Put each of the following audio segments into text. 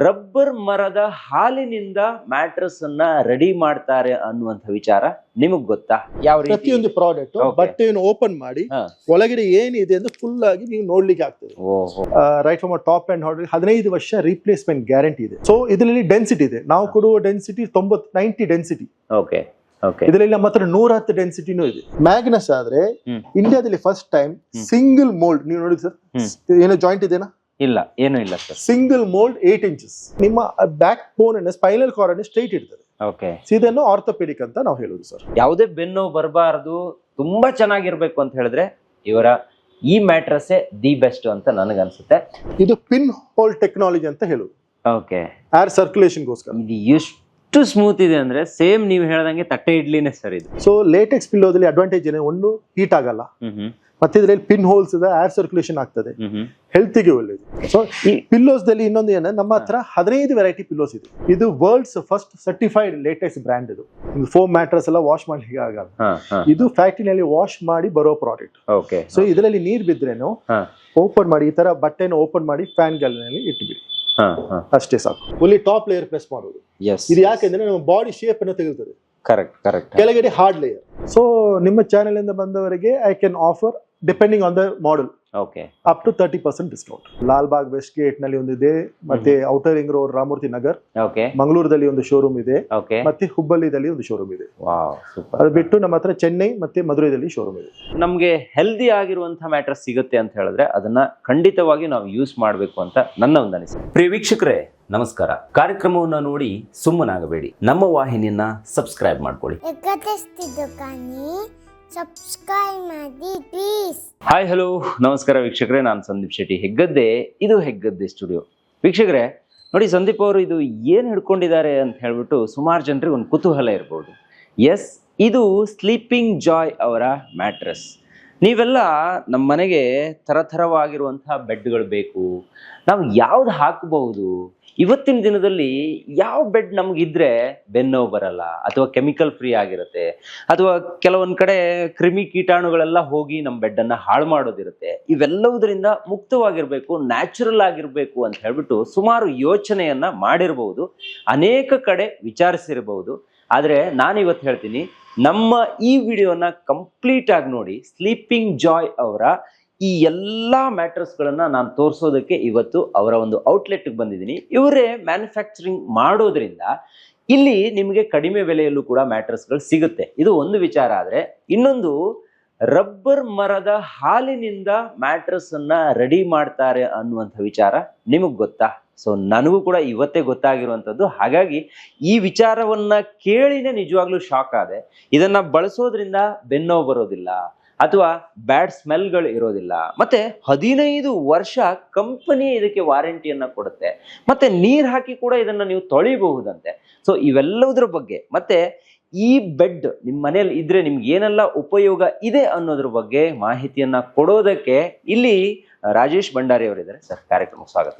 Rubber ಮರದ ಹಾಲಿನಿಂದ mattress ಅನ್ನ ರೆಡಿ ಮಾಡ್ತಾರೆ ಅನ್ನುವಂಥ ವಿಚಾರ ನಿಮಗ್ ಗೊತ್ತಾ? ಯಾವ ರೀತಿ? ಪ್ರತಿಯೊಂದು ಪ್ರಾಡಕ್ಟ್. ಬಟ್ಟೆಯನ್ನು ಓಪನ್ ಮಾಡಿ. ಒಳಗಡೆ ಏನಿದೆ ಅಂತ ಫುಲ್ ಆಗಿ ನೀವು ನೋಡ್ಲಿಕ್ಕೆ ಆಗ್ತದೆ. Right from top and hard ಹದಿನೈದು ವರ್ಷ ರೀಪ್ಲೇಸ್ಮೆಂಟ್ ಗ್ಯಾರಂಟಿ ಇದೆ. ಸೊ ಇದರಲ್ಲಿ ಡೆನ್ಸಿಟಿ ಇದೆ. ನಾವು ಕೊಡುವ ಡೆನ್ಸಿಟಿ ತೊಂಬತ್ ನೈಂಟಿ ಡೆನ್ಸಿಟಿ ಓಕೆ ಇದರಲ್ಲಿ ನಮ್ಮ ಹತ್ರ ನೂರ ಹತ್ತು ಡೆನ್ಸಿಟಿನೂ ಇದೆ. ಮ್ಯಾಗ್ನಸ್ ಆದ್ರೆ. ಇಂಡಿಯಾದಲ್ಲಿ ಫಸ್ಟ್ ಟೈಮ್. ಸಿಂಗಲ್ ಮೋಲ್ಡ್ ನೀವು ನೋಡಿ ಸರ್? ಏನೋ ಜಾಯಿಂಟ್ ಇದೆನಾ? ಇಲ್ಲ ಏನು ಇಲ್ಲ sir. Single mould eight inches ನಿಮ್ಮ ಬ್ಯಾಕ್ ಬೋನ್ ಅನ್ನ ಸ್ಪೈನಲ್ ಕಾರ್ ಅನ್ನು ಸ್ಟ್ರೈಟ್ ಇರ್ತದೆ ಓಕೆ ಇದನ್ನು ಆರ್ಥೋಪೆಡಿಕ್ ಅಂತ ನಾವು ಹೇಳೋದು ಸರ್. ಯಾವುದೇ ಬೆನ್ನು ಬರಬಾರದು ತುಂಬಾ ಚೆನ್ನಾಗಿರ್ಬೇಕು ಅಂತ ಹೇಳಿದ್ರೆ ಇವರ ಈ ಮ್ಯಾಟ್ರಸ್ಸೇ ದಿ ಬೆಸ್ಟ್ ಅಂತ ನನಗನ್ಸುತ್ತೆ. ಇದು ಪಿನ್ ಹೋಲ್ ಟೆಕ್ನಾಲಜಿ ಅಂತ ಹೇಳುದು. ಓಕೆ ಏರ್ ಸರ್ಕ್ಯುಲೇಷನ್ಗೋಸ್ಕರ ಇದು ಎಷ್ಟು ಸ್ಮೂತ್ ಇದೆ ಅಂದ್ರೆ ಸೇಮ್ ನೀವು ಹೇಳ್ದಂಗೆ ತಟ್ಟೆ ಇಡ್ಲಿನೇ ಸರ್ ಇದು. ಸೊ ಲೇಟೆಕ್ಸ್ ಪಿಲ್ಲೋದಲ್ಲಿ ಅಡ್ವಾಂಟೇಜ್ ಏನೇ? ಒಂದು ಹೀಟ್ ಆಗಲ್ಲ. Hmm hmm. ಮತ್ತೆ ಇದರಲ್ಲಿ ಪಿನ್ ಹೋಲ್ಸ್ ಇದೆ ಏರ್ ಸರ್ಕ್ಯುಲೇಷನ್ ಆಗ್ತದೆ ಹೆಲ್ತ್ಗೆ ಒಳ್ಳೇದು. ಸೊ ಈ ಪಿಲ್ಲೋಸ್ ದಲ್ಲಿ ಇನ್ನೊಂದು ಏನಂದ್ರೆ ನಮ್ಮ ಹತ್ರ ಹದಿನೈದು ವೆರೈಟಿ ಪಿಲ್ಲೋಸ್ ಇದೆ. ಇದು world's first certified latest brand ಇದು. ಫೋಮ್ ಮ್ಯಾಟ್ರಸ್ ಎಲ್ಲ ವಾಶ್ ಮಾಡ್ಲಿಕ್ಕೆ ಆಗಲ್ಲ ಇದು ಫ್ಯಾಕ್ಟ್ರಿನಲ್ಲಿ ವಾಶ್ ಮಾಡಿ ಬರೋ ಪ್ರಾಡಕ್ಟ್ ಓಕೆ ಸೊ ಇದರಲ್ಲಿ ನೀರ್ ಬಿದ್ರೇನು ಓಪನ್ ಮಾಡಿ ಈ ತರ ಬಟ್ಟೆನ ಓಪನ್ ಮಾಡಿ ಫ್ಯಾನ್ಗಳಲ್ಲಿ ಇಟ್ಬಿಡಿ. ಅಷ್ಟೇ ಸಾಕು. ಒಲ್ಲಿ ಟಾಪ್ ಲೇಯರ್ ಪ್ರೆಸ್ ಮಾಡೋದು. ಇದು ಯಾಕೆಂದ್ರೆ ನಮ್ಮ ಬಾಡಿ ಶೇಪ್ ಅನ್ನು ತೆಗೆದುತ್ತದೆ ಕರೆಕ್ಟ್ ಕರೆಕ್ಟ್ ಕೆಳಗಡೆ ಹಾರ್ಡ್ ಲೇಯರ್ ಸೊ ನಿಮ್ಮ ಚಾನೆಲ್ ಇಂದ ಬಂದವರಿಗೆ I can offer depending on the model okay up to thirty percent discount Lalbagh west ಗೇಟ್ನಲ್ಲಿ ಒಂದಿದೆ ಮತ್ತೆ outer ring road Ramamurthy Nagar okay ಮಂಗಳೂರದಲ್ಲಿ ಒಂದು ಶೋರೂಮ್ ಇದೆ ಓಕೆ ಮತ್ತೆ ಹುಬ್ಬಳ್ಳಿದಲ್ಲಿ ಒಂದು ಶೋರೂಮ್ ಇದೆ. ಅದು ಬಿಟ್ಟು ನಮ್ಮ ಹತ್ರ ಚೆನ್ನೈ ಮತ್ತೆ ಮಧುರೈದಲ್ಲಿ ಶೋರೂಮ್ ಇದೆ. ನಮ್ಗೆ ಹೆಲ್ದಿ ಆಗಿರುವಂತಹ ಮ್ಯಾಟ್ರಸ್ ಸಿಗುತ್ತೆ ಅಂತ ಹೇಳಿದ್ರೆ ಅದನ್ನ ಖಂಡಿತವಾಗಿ ನಾವು ಯೂಸ್ ಮಾಡಬೇಕು ಅಂತ ನನ್ನ ಒಂದು ಅನಿಸಿಕೆ. ಪ್ರಿಯ ವೀಕ್ಷಕರೇ ನಮಸ್ಕಾರ. ಕಾರ್ಯಕ್ರಮವನ್ನ ನೋಡಿ ಸುಮ್ಮನಾಗಬೇಡಿ. ನಮ್ಮ ವಾಹಿನಿಯನ್ನ ಸಬ್ಸ್ಕ್ರೈಬ್ ಮಾಡ್ಕೊಳ್ಳಿ. ಸಬ್ಸ್ಕ್ರೈಬ್ ಮಾಡಿ ಪ್ಲೀಸ್ ಹಾಯ್ ಹಲೋ ನಮಸ್ಕಾರ ವೀಕ್ಷಕರೇ, ನಾನು ಸಂದೀಪ್ ಶೆಟ್ಟಿ ಹೆಗ್ಗದ್ದೆ. ಇದು ಹೆಗ್ಗದ್ದೆ ಸ್ಟುಡಿಯೋ ವೀಕ್ಷಕರೇ, ನೋಡಿ ಸಂದೀಪ್ ಅವರು ಇದು ಏನು ಹಿಡ್ಕೊಂಡಿದ್ದಾರೆ ಅಂತ ಹೇಳ್ಬಿಟ್ಟು ಸುಮಾರು ಜನರಿಗೆ ಒಂದು ಕುತೂಹಲ ಇರ್ಬೋದು. ಎಸ್ ಇದು ಸ್ಲೀಪಿಂಗ್ ಜಾಯ್ ಅವರ ಮ್ಯಾಟ್ರಸ್ ನೀವೆಲ್ಲ ನಮ್ಮ ಮನೆಗೆ ಥರಥರವಾಗಿರುವಂತಹ ಬೆಡ್ಗಳು ಬೇಕು. ನಾವು ಯಾವ್ದು ಹಾಕಬಹುದು? ಇವತ್ತಿನ ದಿನದಲ್ಲಿ ಯಾವ ಬೆಡ್ ನಮಗಿದ್ರೆ ಬೆನ್ನೋವು ಬರಲ್ಲ ಅಥವಾ ಕೆಮಿಕಲ್ ಫ್ರೀ ಆಗಿರುತ್ತೆ ಅಥವಾ ಕೆಲವೊಂದು ಕಡೆ ಕ್ರಿಮಿ ಕೀಟಾಣುಗಳೆಲ್ಲ ಹೋಗಿ ನಮ್ಮ ಬೆಡ್ಡನ್ನ ಹಾಳು ಮಾಡೋದಿರುತ್ತೆ. ಇವೆಲ್ಲವುದರಿಂದ ಮುಕ್ತವಾಗಿರ್ಬೇಕು, ನ್ಯಾಚುರಲ್ ಆಗಿರ್ಬೇಕು ಅಂತ ಹೇಳ್ಬಿಟ್ಟು ಸುಮಾರು ಯೋಚನೆಯನ್ನ ಮಾಡಿರಬಹುದು ಅನೇಕ ಕಡೆ ವಿಚಾರಿಸಿರಬಹುದು ಆದರೆ ನಾನು ಇವತ್ತು ಹೇಳ್ತೀನಿ, ನಮ್ಮ ಈ ವಿಡಿಯೋನ ಕಂಪ್ಲೀಟ್ ಆಗಿ ನೋಡಿ ಸ್ಲೀಪಿಂಗ್ ಜಾಯ್ ಅವರ ಈ ಎಲ್ಲ ಮ್ಯಾಟ್ರಸ್ಗಳನ್ನು ನಾನು ತೋರಿಸೋದಕ್ಕೆ ಇವತ್ತು ಅವರ ಒಂದು ಔಟ್ಲೆಟ್ಗೆ ಬಂದಿದ್ದೀನಿ. ಇವರೇ ಮ್ಯಾನುಫ್ಯಾಕ್ಚರಿಂಗ್ ಮಾಡೋದ್ರಿಂದ ಇಲ್ಲಿ ನಿಮಗೆ ಕಡಿಮೆ ಬೆಲೆಯಲ್ಲೂ ಕೂಡ ಮ್ಯಾಟ್ರಸ್ಗಳು ಸಿಗುತ್ತೆ. ಇದು ಒಂದು ವಿಚಾರ ಆದರೆ, ಇನ್ನೊಂದು ರಬ್ಬರ್ ಮರದ ಹಾಲಿನಿಂದ ಮ್ಯಾಟ್ರಸ್ ಅನ್ನ ರೆಡಿ ಮಾಡ್ತಾರೆ ಅನ್ನುವಂಥ ವಿಚಾರ ನಿಮಗೆ ಗೊತ್ತಾ? ಸೊ ನನಗೂ ಕೂಡ ಇವತ್ತೇ ಗೊತ್ತಾಗಿರುವಂಥದ್ದು. ಹಾಗಾಗಿ ಈ ವಿಚಾರವನ್ನ ಕೇಳಿನೇ ನಿಜವಾಗ್ಲೂ ಶಾಕ್ ಆದೆ. ಇದನ್ನ ಬಳಸೋದ್ರಿಂದ ಬೆನ್ನೋ ಬರೋದಿಲ್ಲ. ಅಥವಾ ಬ್ಯಾಡ್ ಸ್ಮೆಲ್ಗಳು ಇರೋದಿಲ್ಲ. ಮತ್ತೆ ಹದಿನೈದು ವರ್ಷ ಕಂಪನಿ ಇದಕ್ಕೆ ವಾರಂಟಿಯನ್ನ ಕೊಡುತ್ತೆ. ಮತ್ತೆ ನೀರ್ ಹಾಕಿ ಕೂಡ ಇದನ್ನ ನೀವು ತೊಳಿಬಹುದಂತೆ. ಸೊ ಇವೆಲ್ಲವುದ್ರ ಬಗ್ಗೆ ಮತ್ತೆ ಈ ಬೆಡ್ ನಿಮ್ಮ ಮನೇಲಿ ಇದ್ರೆ ನಿಮ್ಗೆ ಏನೆಲ್ಲ ಉಪಯೋಗ ಇದೆ ಅನ್ನೋದ್ರ ಬಗ್ಗೆ ಮಾಹಿತಿಯನ್ನ ಕೊಡೋದಕ್ಕೆ ಇಲ್ಲಿ ರಾಜೇಶ್ ಭಂಡಾರಿ ಅವರಿದ್ದಾರೆ. ಸರ್ ಕಾರ್ಯಕ್ರಮ ಸ್ವಾಗತ.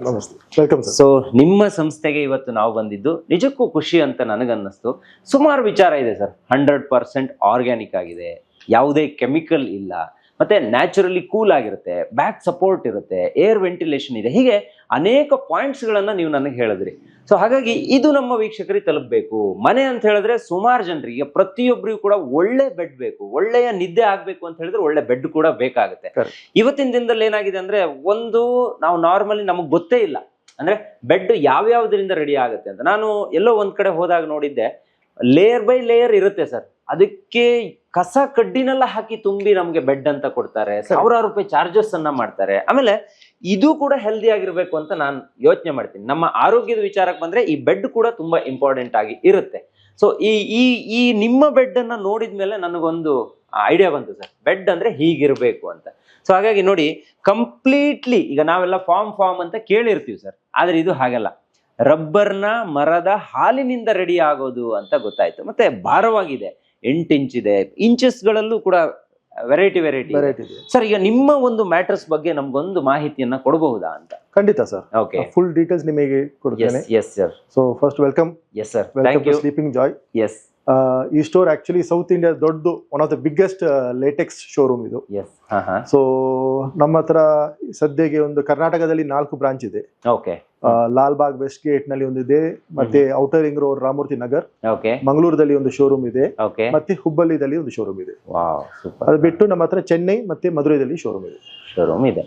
ವೆಲ್ಕಮ್ ಸೊ ನಿಮ್ಮ ಸಂಸ್ಥೆಗೆ ಇವತ್ತು ನಾವು ಬಂದಿದ್ದು ನಿಜಕ್ಕೂ ಖುಷಿ ಅಂತ ನನಗನ್ನಿಸ್ತು. ಸುಮಾರು ವಿಚಾರ ಇದೆ ಸರ್. ಹಂಡ್ರೆಡ್ ಪರ್ಸೆಂಟ್ ಆರ್ಗ್ಯಾನಿಕ್ ಆಗಿದೆ. ಯಾವುದೇ ಕೆಮಿಕಲ್ ಇಲ್ಲ. ಮತ್ತೆ ನ್ಯಾಚುರಲಿ ಕೂಲ್ ಆಗಿರುತ್ತೆ ಬ್ಯಾಕ್ ಸಪೋರ್ಟ್ ಇರುತ್ತೆ ಏರ್ ವೆಂಟಿಲೇಷನ್ ಇದೆ. ಹೀಗೆ ಅನೇಕ ಪಾಯಿಂಟ್ಸ್ ಗಳನ್ನ ನೀವು ನನಗೆ ಹೇಳಿದ್ರಿ. ಸೊ ಹಾಗಾಗಿ ಇದು ನಮ್ಮ ವೀಕ್ಷಕರಿಗೆ ತಲುಪಬೇಕು. ಮನೆ ಅಂತ ಹೇಳಿದ್ರೆ ಸುಮಾರು ಜನರಿಗೆ ಪ್ರತಿಯೊಬ್ಬರಿಗೂ ಕೂಡ ಒಳ್ಳೆ ಬೆಡ್ ಬೇಕು. ಒಳ್ಳೆಯ ನಿದ್ದೆ ಆಗಬೇಕು ಅಂತ ಹೇಳಿದ್ರೆ ಒಳ್ಳೆ ಬೆಡ್ ಕೂಡ ಬೇಕಾಗುತ್ತೆ. ಇವತ್ತಿನ ದಿನದಲ್ಲಿ ಏನಾಗಿದೆ ಅಂದ್ರೆ ಒಂದು ನಾವು ನಾರ್ಮಲಿ ನಮಗೆ ಗೊತ್ತೇ ಇಲ್ಲ. ಅಂದ್ರೆ ಬೆಡ್ ಯಾವ್ಯಾವ್ದ್ರಿಂದ ರೆಡಿ ಆಗುತ್ತೆ ಅಂತ. ನಾನು ಎಲ್ಲೋ ಒಂದ್ ಕಡೆ ಹೋದಾಗ ನೋಡಿದ್ದೆ ಲೇಯರ್ ಬೈ ಲೇಯರ್ ಇರುತ್ತೆ ಸರ್. ಅದಕ್ಕೆ ಕಸ ಕಡ್ಡಿನೆಲ್ಲ ಹಾಕಿ ತುಂಬಿ ನಮ್ಗೆ ಬೆಡ್ ಅಂತ ಕೊಡ್ತಾರೆ. ಸಾವಿರಾರು ರೂಪಾಯಿ ಚಾರ್ಜಸ್ ಅನ್ನ ಮಾಡ್ತಾರೆ. ಆಮೇಲೆ ಇದು ಕೂಡ ಹೆಲ್ದಿ ಆಗಿರ್ಬೇಕು ಅಂತ ನಾನು ಯೋಚನೆ ಮಾಡ್ತೀನಿ. ನಮ್ಮ ಆರೋಗ್ಯದ ವಿಚಾರಕ್ಕೆ ಬಂದ್ರೆ ಈ ಬೆಡ್ ಕೂಡ ತುಂಬಾ ಇಂಪಾರ್ಟೆಂಟ್ ಆಗಿ ಇರುತ್ತೆ. ಸೊ ಈ ಈ ಈ ನಿಮ್ಮ ಬೆಡ್ ಅನ್ನ ನೋಡಿದ್ಮೇಲೆ ನನಗೊಂದು ಐಡಿಯಾ ಬಂತು ಸರ್. ಬೆಡ್ ಅಂದ್ರೆ ಹೀಗಿರ್ಬೇಕು ಅಂತ. ಸೊ ಹಾಗಾಗಿ ನೋಡಿ ಕಂಪ್ಲೀಟ್ಲಿ ಈಗ ನಾವೆಲ್ಲ ಫಾರ್ಮ್ ಫಾರ್ಮ್ ಅಂತ ಕೇಳಿರ್ತೀವಿ ಸರ್. ಆದ್ರೆ ಇದು ಹಾಗಲ್ಲ. ರಬ್ಬರ್ನ ಮರದ ಹಾಲಿನಿಂದ ರೆಡಿ ಆಗೋದು ಅಂತ ಗೊತ್ತಾಯ್ತು. ಮತ್ತೆ ಭಾರವಾಗಿದೆ. ಎಂಟು ಇಂಚ್ ಇದೆ. ಇಂಚಸ್ಗಳಲ್ಲೂ ಕೂಡ ವೆರೈಟಿ ವೆರೈಟಿ ವೆರೈಟಿ ಸರ್ ಈಗ ನಿಮ್ಮ ಒಂದು ಮ್ಯಾಟ್ರಸ್ ಬಗ್ಗೆ ನಮ್ಗೊಂದು ಮಾಹಿತಿಯನ್ನ ಕೊಡಬಹುದಾ ಅಂತ? ಖಂಡಿತ ಸರ್ ಓಕೆ ಫುಲ್ ಡೀಟೇಲ್ಸ್ ನಿಮಗೆ ಕೊಡ್ತೇನೆ. Yes sir so first welcome yes sir thank you sleeping joy yes ಈ ಸ್ಟೋರ್ ಆಕ್ಚುಲಿ ಸೌತ್ ಇಂಡಿಯಾ ದೊಡ್ಡದು one of the biggest latex showroom ಇದು. ಎಸ್ ಹಾ ಹಾ. ಸೊ ನಮ್ಮ ಹತ್ರ ಸದ್ಯಕ್ಕೆ ಒಂದು ಕರ್ನಾಟಕದಲ್ಲಿ ನಾಲ್ಕು ಬ್ರಾಂಚ್ ಇದೆ. ಓಕೆ ಬಾಗ್ ಲಾಲ್ಬಾಗ್ ವೆಸ್ಟ್ ಗೇಟ್ನಲ್ಲಿ ಒಂದು ಇದೆ ಮತ್ತೆ outer ring road Ramamurthy Nagar okay ಮಂಗಳೂರಲ್ಲಿ ಒಂದು ಶೋರೂಮ್ ಇದೆ. ಓಕೆ ಮತ್ತೆ ಹುಬ್ಬಳ್ಳಿದಲ್ಲಿ ಒಂದು ಶೋರೂಮ್ ಇದೆ. ಅದು ಬಿಟ್ಟು ನಮ್ಮ ಹತ್ರ ಚೆನ್ನೈ ಮತ್ತೆ ಮಧುರೈದಲ್ಲಿ ಶೋರೂಮ್ ಇದೆ. ಶೋರೂಮ್ ಇದೆ.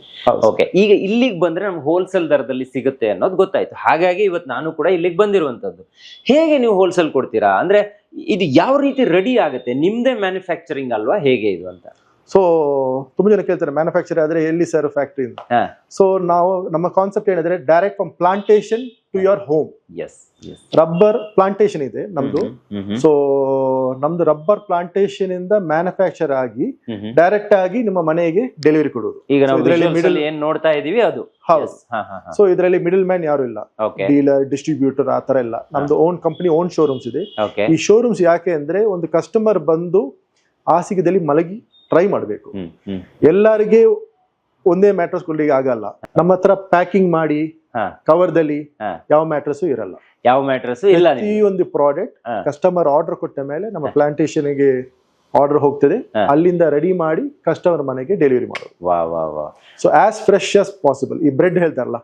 ಓಕೆ ಈಗ ಇಲ್ಲಿಗೆ ಬಂದ್ರೆ ನಮ್ಗೆ ಹೋಲ್ಸೇಲ್ ದರದಲ್ಲಿ ಸಿಗುತ್ತೆ ಅನ್ನೋದು ಗೊತ್ತಾಯ್ತು. ಹಾಗಾಗಿ ಇವತ್ತು ನಾನು ಕೂಡ ಇಲ್ಲಿಗೆ ಬಂದಿರುವಂತದ್ದು. ಹೇಗೆ ನೀವು ಹೋಲ್ಸೇಲ್ ಕೊಡ್ತೀರಾ? ಅಂದ್ರೆ ಇದು ಯಾವ ರೀತಿ ರೆಡಿ ಆಗುತ್ತೆ? ನಿಮ್ದೇ ಮ್ಯಾನುಫ್ಯಾಕ್ಚರಿಂಗ್ ಅಲ್ವಾ? ಹೇಗೆ ಇದು ಅಂತ? ಸೊ ತುಂಬಾ ಜನ ಕೇಳ್ತಾರೆ ಮ್ಯಾನುಫ್ಯಾಕ್ಚರ್ ಆದ್ರೆ ಎಲ್ಲಿ ಸರ್ ಫ್ಯಾಕ್ಟ್ರಿ ಸೊ ನಾವು ನಮ್ಮ ಕಾನ್ಸೆಪ್ಟ್ ಏನಂದ್ರೆ direct from plantation to your home yes rubber plantation ಇದೆ ನಮ್ದು. ಸೊ ನಮ್ದು ರಬ್ಬರ್ ಪ್ಲಾಂಟೇಶನ್ ಇಂದ ಮ್ಯಾನುಫ್ಯಾಕ್ಚರ್ ಆಗಿ ಡೈರೆಕ್ಟ್ ಆಗಿ ನಿಮ್ಮ ಮನೆಗೆ ಡೆಲಿವರಿ ಕೊಡೋದು. ಈಗ ನಾವು ಅಲ್ಲಿ ಏನ್ ನೋಡ್ತಾ ಇದೀವಿ ಅದು. ಹೌದು. ಸೊ ಇದರಲ್ಲಿ ಮಿಡಲ್ ಮ್ಯಾನ್ ಯಾರು ಇಲ್ಲ. ಡೀಲರ್ ಡಿಸ್ಟ್ರಿಬ್ಯೂಟರ್ ಆ ತರ ಇಲ್ಲ ನಮ್ದು ಓನ್ ಕಂಪನಿ ಓನ್ ಶೋರೂಮ್ಸ್ ಇದೆ. ಈ ಶೋರೂಮ್ಸ್ ಯಾಕೆ ಅಂದ್ರೆ ಒಂದು ಕಸ್ಟಮರ್ ಬಂದು ಹಾಸಿಗೆದಲ್ಲಿ ಮಲಗಿ ಟ್ರೈ ಮಾಡಬೇಕು. ಎಲ್ಲರಿಗೆ ಒಂದೇ ಮ್ಯಾಟ್ರಸ್ ಕೊಡ್ಲಿಕ್ಕೆ ಆಗಲ್ಲ. ನಮ್ಮ ಹತ್ರ ಪ್ಯಾಕಿಂಗ್ ಮಾಡಿ ಕವರ್ದಲ್ಲಿ ದಲ್ಲಿ ಯಾವ ಮ್ಯಾಟ್ರಸ್ ಇರಲ್ಲ. ಯಾವ ಮ್ಯಾಟ್ರಸ್ ಇಲ್ಲ ಈ ಒಂದು ಪ್ರಾಡಕ್ಟ್ ಕಸ್ಟಮರ್ ಆರ್ಡರ್ ಕೊಟ್ಟ ಮೇಲೆ ನಮ್ಮ ಪ್ಲಾಂಟೇಶನ್ಗೆ ಆರ್ಡರ್ ಹೋಗ್ತದೆ. ಅಲ್ಲಿಂದ ರೆಡಿ ಮಾಡಿ ಕಸ್ಟಮರ್ ಮನೆಗೆ ಡೆಲಿವರಿ ಮಾಡೋದು. ವಾ ವಾ ವಾ. So as fresh as possible ಈ ಬ್ರೆಡ್ ಹೇಳ್ತಾರಲ್ಲ.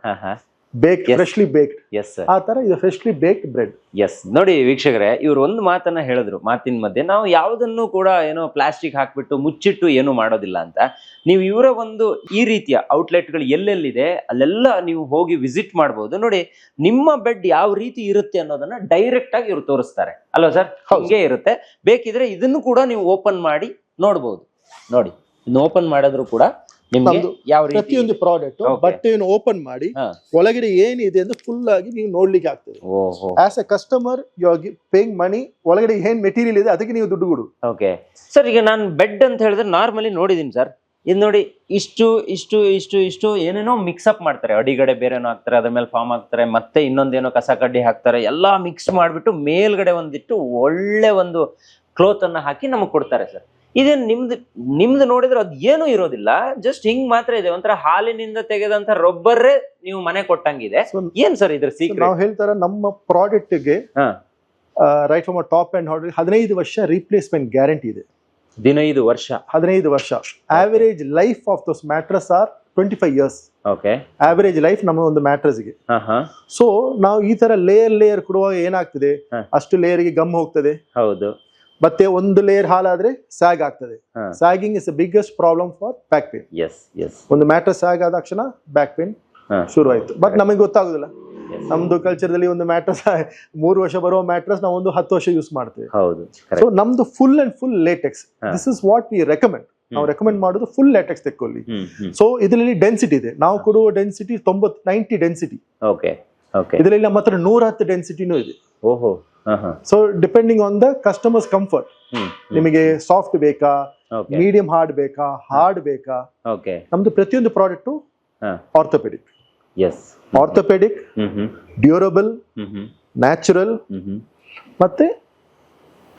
Bake. Freshly baked yes sir ಆ ತರ ಇದು ಫ್ರೆಶ್ಲಿ ಬೇಕ್ಡ್ ಬ್ರೆಡ್ ಎಸ್ ನೋಡಿ ವೀಕ್ಷಕರೇ ಇವ್ರು ಒಂದು ಮಾತನ್ನ ಹೇಳಿದ್ರು ಮಾತಿನ ಮಧ್ಯೆ ನಾವು ಯಾವುದನ್ನು ಕೂಡ ಏನೋ ಪ್ಲಾಸ್ಟಿಕ್ ಹಾಕ್ಬಿಟ್ಟು ಮುಚ್ಚಿಟ್ಟು ಏನು ಮಾಡೋದಿಲ್ಲ ಅಂತ. ನೀವು ಇವರ ಒಂದು ಈ ರೀತಿಯ ಔಟ್ಲೆಟ್ಗಳು ಎಲ್ಲೆಲ್ಲಿದೆ ಅಲ್ಲೆಲ್ಲ ನೀವು ಹೋಗಿ ವಿಸಿಟ್ ಮಾಡ್ಬೋದು. ನೋಡಿ ನಿಮ್ಮ ಬೆಡ್ ಯಾವ ರೀತಿ ಇರುತ್ತೆ ಅನ್ನೋದನ್ನ ಡೈರೆಕ್ಟ್ ಆಗಿ ಇವ್ರು ತೋರಿಸ್ತಾರೆ. ಅಲ್ವಾ ಸರ್ ಹಂಗೆ ಇರುತ್ತೆ. ಬೇಕಿದ್ರೆ ಇದನ್ನು ಕೂಡ ನೀವು ಓಪನ್ ಮಾಡಿ ನೋಡ್ಬೋದು. ನೋಡಿ ಇನ್ನು ಓಪನ್ ಮಾಡಿದ್ರು ಕೂಡ ನಿಮ್ಗೆ ಯಾವ ರೀತಿ ಪ್ರತಿಯೊಂದು ಪ್ರಾಡಕ್ಟ್. ಬಟ್ಟೆಯನ್ನು ಓಪನ್ ಮಾಡಿ. ಒಳಗಡೆ ಏನಿದೆ ಅಂತ ಫುಲ್ ಆಗಿ ನೀವು ನೋಡ್ಲಿಕ್ಕೆ ಆಗ್ತದೆ. As a customer you are paying money ಒಳಗಡೆ ಏನ್ ಮೆಟೀರಿಯಲ್ ಇದೆ ಅದಕ್ಕೆ ನೀವು ದುಡ್ಡು ಕೊಡು. ಓಕೆ ಸರ್ ಈಗ ನಾನು ಬೆಡ್ ಅಂತ ಹೇಳಿದ್ರೆ ನಾರ್ಮಲಿ ನೋಡಿದೀನಿ ಸರ್ ಇದು ನೋಡಿ ಇಷ್ಟು ಇಷ್ಟು ಇಷ್ಟು ಇಷ್ಟು ಏನೇನೋ ಮಿಕ್ಸ್ ಅಪ್ ಮಾಡ್ತಾರೆ. ಅಡಿಗಡೆ ಬೇರೆನೋ ಹಾಕ್ತಾರೆ ಅದ್ರ ಮೇಲೆ ಫಾರ್ಮ್ ಹಾಕ್ತಾರೆ ಮತ್ತೆ ಇನ್ನೊಂದೇನೋ ಕಸ ಕಡ್ಡಿ ಹಾಕ್ತಾರೆ ಎಲ್ಲ ಮಿಕ್ಸ್ ಮಾಡಿಬಿಟ್ಟು ಮೇಲ್ಗಡೆ ಒಂದಿಟ್ಟು ಒಳ್ಳೆ ಒಂದು ಕ್ಲೋತ್ ಅನ್ನ ಹಾಕಿ ನಮಗೆ ಕೊಡ್ತಾರೆ ಸರ್ ಇದೇನು ನಿಮ್ದು ನಿಮ್ದು ನೋಡಿದ್ರೆ ಅದು ಏನೂ ಇರೋದಿಲ್ಲ. ಜಸ್ಟ್ ಹಿಂಗ್ ಮಾತ್ರ ಇದೆ. ಒಂಥರ ಹಾಲಿನಿಂದ ತೆಗೆದಂತ ರೊಬ್ಬರೇ ನೀವು ಮನೆ ಕೊಟ್ಟಂಗಿದೆ. ಏನ್ ಸರ್ ಇದ್ರ ಸೀಕ್ರೆಟ್ ನಾವು ಹೇಳ್ತಾರ ನಮ್ಮ ಪ್ರಾಡಕ್ಟ್ಗೆ. Right from top and hard ಹದಿನೈದು ವರ್ಷ ರೀಪ್ಲೇಸ್ಮೆಂಟ್ ಗ್ಯಾರಂಟಿ ಇದೆ. ದಿನೈದು ವರ್ಷ. ಹದಿನೈದು ವರ್ಷ. Average life of those mattress are twenty five years okay average life ನಮ್ಮ ಒಂದು ಮ್ಯಾಟ್ರಸ್ಗೆ ಗೆ. ಸೊ ನಾವು ಈ ತರ ಲೇಯರ್ ಲೇಯರ್ ಕೊಡುವಾಗ ಏನಾಗ್ತದೆ? ಅಷ್ಟು ಅಷ್ಟು ಲೇಯರ್ಗೆ ಗಮ್ ಹೋಗ್ತದೆ. ಹೌದು. ಮತ್ತೆ ಒಂದು ಲೇಯರ್ ಹಾಲಾದ್ರೆ ಸ್ಯಾಗ್ ಆಗ್ತದೆ. Sagging is biggest problem for back pain ಒಂದು ಮ್ಯಾಟ್ರಸ್ ಸ್ಯಾಗ್ ಆದ ತಕ್ಷಣ ಬ್ಯಾಕ್ ಪೇನ್. ಶುರು ಆಯ್ತು ಬಟ್ ನಮಗೆ ಗೊತ್ತಾಗುದಿಲ್ಲ. ನಮ್ದು ಕಲ್ಚರ್ ದಲ್ಲಿ ಒಂದು ಮ್ಯಾಟ್ರಸ್ ಮೂರು ವರ್ಷ ಬರುವ ಮ್ಯಾಟ್ರಸ್ ನಾವು ಒಂದು ಹತ್ತು ವರ್ಷ ಯೂಸ್ ಮಾಡ್ತೇವೆ. ಹೌದು ಸೊ ನಮ್ದು full and full latex. This is what we recommend ನಾವು ರೆಕಮೆಂಡ್ ಮಾಡೋದು ಫುಲ್ ಲೇಟೆಕ್ಸ್ ತೆಕ್ಕೊಳ್ಳಿ. ಸೊ ಇದರಲ್ಲಿ ಡೆನ್ಸಿಟಿ ಇದೆ. ನಾವು ಕೊಡುವ ಡೆನ್ಸಿಟಿ ತೊಂಬತ್ ನೈಂಟಿ ಡೆನ್ಸಿಟಿ ಓಕೆ ಓಕೆ ಇದರಲ್ಲಿ ನಮ್ಮ ಹತ್ರ ನೂರ ಹತ್ತು ಡೆನ್ಸಿಟಿನೂ ಇದೆ. ಓಹೋ. So depending on the customers comfort ನಿಮಗೆ ಸಾಫ್ಟ್ ಬೇಕಾ ಮೀಡಿಯಂ ಹಾರ್ಡ್ ಬೇಕಾ ಹಾರ್ಡ್ ಬೇಕಾ? ಓಕೆ ನಮ್ದು ಪ್ರತಿಯೊಂದು product orthopaedic yes orthopaedic hmm hmm durable hmm hmm natural hmm hmm ಮತ್ತೆ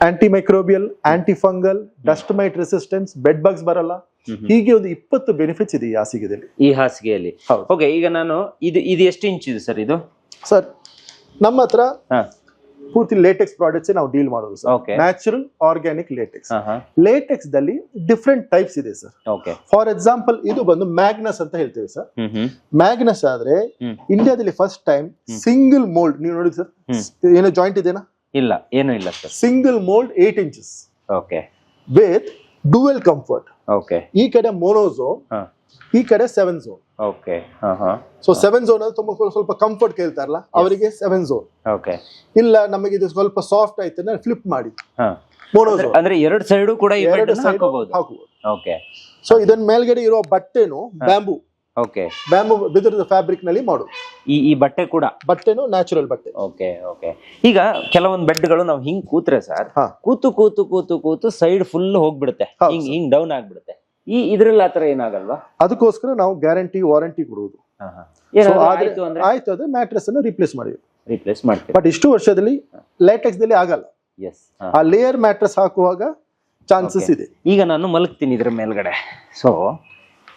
anti microbial anti fungal dust mite resistance bed bugs ಬರಲ್ಲ. Hmm. ಹೀಗೆ ಒಂದು ಇಪ್ಪತ್ತು ಬೆನಿಫಿಟ್ಸ್ ಇದೆ ಈ ಹಾಸಿಗೆಯಲ್ಲಿ. ಈ ಹಾಸಿಗೆಯಲ್ಲಿ. ಓಕೆ ಈಗ ನಾನು ಇದು ಇದು ಎಷ್ಟು ಇಂಚ್ ಇದೆ ಸರ್ ಇದು? ಸರ್ ನಮ್ಮ ಹತ್ರ ಪೂರ್ತಿ ಲೇಟೆಕ್ಸ್ ಪ್ರಾಡಕ್ಟ್ಸ್ ನಾವು ಡೀಲ್ ಮಾಡೋದು sir natural organic latex latex ದಲ್ಲಿ ಡಿಫ್ರೆಂಟ್ ಟೈಪ್ಸ್ ಇದೆ ಸರ್ ಓಕೆ ಫಾರ್ ಎಕ್ಸಾಂಪಲ್ ಇದು ಬಂದು ಮ್ಯಾಗ್ನಸ್ ಅಂತ ಹೇಳ್ತೇವೆ ಸರ್ ಮ್ಯಾಗ್ನಸ್ ಆದ್ರೆ ಇಂಡಿಯಾದಲ್ಲಿ ಫಸ್ಟ್ ಟೈಮ್ ಸಿಂಗಲ್ ಮೋಲ್ಡ್ ನೀವು ನೋಡಿ ಸರ್. ಏನೋ ಜಾಯಿಂಟ್ ಇದೆನಾ? ಇಲ್ಲ ಏನು ಇಲ್ಲ sir single mould eight inches okay with dual comfort okay ಈ ಕಡೆ ಮೋನೋಝೋನ್ ಹಾ. ಈ ಕಡೆ ಸೆವೆನ್ ಝೋನ್ ಓಕೆ ಹಾ ಹಾ ಸೊ ಸೆವೆನ್ ಝೋನ್ ಅಂದ್ರೆ ತುಂಬಾ ಸ್ವಲ್ಪ ಕಂಫರ್ಟ್ ಕೇಳ್ತಾರಲ್ಲ? ಅವರಿಗೆ ಸೆವೆನ್ ಝೋನ್ ಓಕೆ ಇಲ್ಲ ನಮಗೆ ಇದು ಸ್ವಲ್ಪ ಸಾಫ್ಟ್ ಆಯ್ತು ಫ್ಲಿಪ್ ಮಾಡಿ. ಹಾ. ಮೋನೋಝೋನ್ ಅಂದ್ರೆ ಎರಡು ಸೈಡು ಕೂಡ ಈ ಎರಡು ಬೆಡ್ ಸೈಡ್ ಹಾಕೋಬಹುದು ಓಕೆ ಸೊ ಇದನ್ ಮೇಲ್ಗಡೆ ಇರುವ ಬಟ್ಟೆನು ಬ್ಯಾಂಬೂ ಓಕೆ ಬ್ಯಾಂಬೂ ಬಿದಿರದ ಫ್ಯಾಬ್ರಿಕ್ನಲ್ಲಿ ಮಾಡು. ಈ ಈ ಬಟ್ಟೆ ಕೂಡ? ಬಟ್ಟೆನು ನ್ಯಾಚುರಲ್ ಬಟ್ಟೆ. ಓಕೆ ಓಕೆ ಈಗ ಕೆಲವೊಂದು ಬೆಡ್ಗಳು ನಾವು ಹಿಂಗ್ ಕೂತ್ರೆ ಸರ್ ಹಾ. ಕೂತು ಕೂತು ಕೂತು ಕೂತು ಸೈಡ್ ಫುಲ್ ಹೋಗ್ಬಿಡುತ್ತೆ. ಹಿಂಗ್ ಹಿಂಗ್ ಡೌನ್ ಆಗ್ಬಿಡುತ್ತೆ. ಈ ಇದ್ರಲ್ಲಿ ಆತರ ಏನಾಗಲ್ವಾ? ಅದಕ್ಕೋಸ್ಕರ ನಾವು ಗ್ಯಾರಂಟಿ ವಾರಂಟಿ ಕೊಡುವುದು. ಆಯ್ತು ಅಂದ್ರೆ? ಅದು ಮ್ಯಾಟ್ರೆಸ್ ಅನ್ನು ರಿಪ್ಲೇಸ್ ಮಾಡಿ. ರಿಪ್ಲೇಸ್ ಮಾಡ್ತೀವಿ. ಬಟ್ ಇಷ್ಟು ವರ್ಷದಲ್ಲಿ ಲೇಟೆಕ್ಸ್ ದಲ್ಲಿ ಆಗಲ್ಲ. ಎಸ್ ಆ ಲೇಯರ್ ಮ್ಯಾಟ್ರೆಸ್ ಹಾಕುವಾಗ ಚಾನ್ಸಸ್ ಇದೆ. ಈಗ ನಾನು ಮಲಗ್ತೀನಿ ಇದ್ರ ಮೇಲ್ಗಡೆ. ಸೊ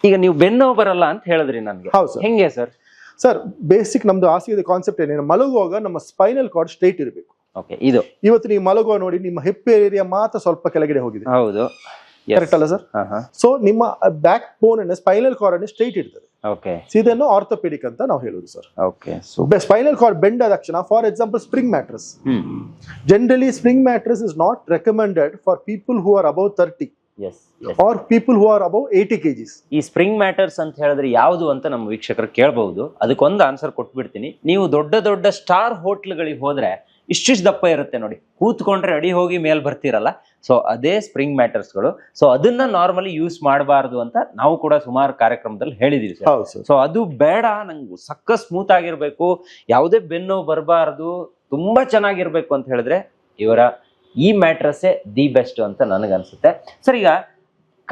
ಈಗ ನೀವು ಬೆನ್ನೋ ಬರಲ್ಲ ಅಂತ ಹೇಳಿದ್ರಿ ನನ್ಗೆ. ಹೌದು ಸರ್. ಹೆಂಗೆ ಸರ್? ಸರ್ ಬೇಸಿಕ್ ನಮ್ದು ಹಾಸಿಗೆ ಕಾನ್ಸೆಪ್ಟ್ ಏನೇನು ಮಲಗುವಾಗ ನಮ್ಮ ಸ್ಪೈನಲ್ ಕಾರ್ಡ್ ಸ್ಟ್ರೈಟ್ ಇರಬೇಕು. ಓಕೆ ಇದು. ಇವತ್ತು ನೀವು ಮಲಗುವ ನೋಡಿ ನಿಮ್ಮ ಹೆಪ್ಪೆ ಏರಿಯಾ ಮಾತ್ರ ಸ್ವಲ್ಪ ಕೆಳಗಡೆ ಹೋಗಿದೆ. ಹೌದು. ಕರೆಕ್ಟ್ ಅಲ್ಲ ಸರ್ ಸೊ ನಿಮ್ಮ ಬ್ಯಾಕ್ ಬೋನ್ ಅನ್ನ ಸ್ಪೈನಲ್ ಕಾರ್ಡ್ ಅನ್ನು ಸ್ಟ್ರೈಟ್ ಸೊ ಇದನ್ನು ಆರ್ಥೋಪೆಡಿಕ್ ಅಂತ ನಾವು ಹೇಳುದು sir okay spinal cord bend ಆದ ತಕ್ಷಣ for example spring mattress generally spring mattress is not recommended for people who are above thirty or people who are above eighty kgs ಈ spring mattress ಅಂತ ಹೇಳಿದ್ರೆ ಯಾವುದು ಅಂತ ನಮ್ಮ ವೀಕ್ಷಕರು ಕೇಳಬಹುದು. ಅದಕ್ಕೊಂದು ಆನ್ಸರ್ ಕೊಟ್ಬಿಡ್ತೀನಿ. ನೀವು ದೊಡ್ಡ ದೊಡ್ಡ ಸ್ಟಾರ್ ಹೋಟ್ಲ್ಗಳಿಗೆ ಹೋದ್ರೆ ಇಷ್ಟಿಷ್ಟು ದಪ್ಪ ಇರುತ್ತೆ ನೋಡಿ. ಕೂತ್ಕೊಂಡ್ರೆ ಅಡಿ ಹೋಗಿ ಮೇಲೆ ಬರ್ತಿರಲ್ಲ. ಸೊ ಅದೇ ಸ್ಪ್ರಿಂಗ್ ಮ್ಯಾಟರ್ಸ್ಗಳು ಸೊ ಅದನ್ನ ನಾರ್ಮಲಿ ಯೂಸ್ ಮಾಡಬಾರ್ದು ಅಂತ ನಾವು ಕೂಡ ಸುಮಾರು ಕಾರ್ಯಕ್ರಮದಲ್ಲಿ ಹೇಳಿದೀವಿ ಸೊ ಅದು ಬೇಡ. ನಂಗೆ ಸಕ್ಕ ಸ್ಮೂತ್ ಆಗಿರ್ಬೇಕು. ಯಾವುದೇ ಬೆನ್ನು ಬರಬಾರ್ದು. ತುಂಬಾ ಚೆನ್ನಾಗಿರ್ಬೇಕು ಅಂತ ಹೇಳಿದ್ರೆ ಇವರ ಈ ಮ್ಯಾಟ್ರಸ್ಸೇ ದಿ ಬೆಸ್ಟ್ ಅಂತ ನನಗನ್ಸುತ್ತೆ. ಸರ್ ಈಗ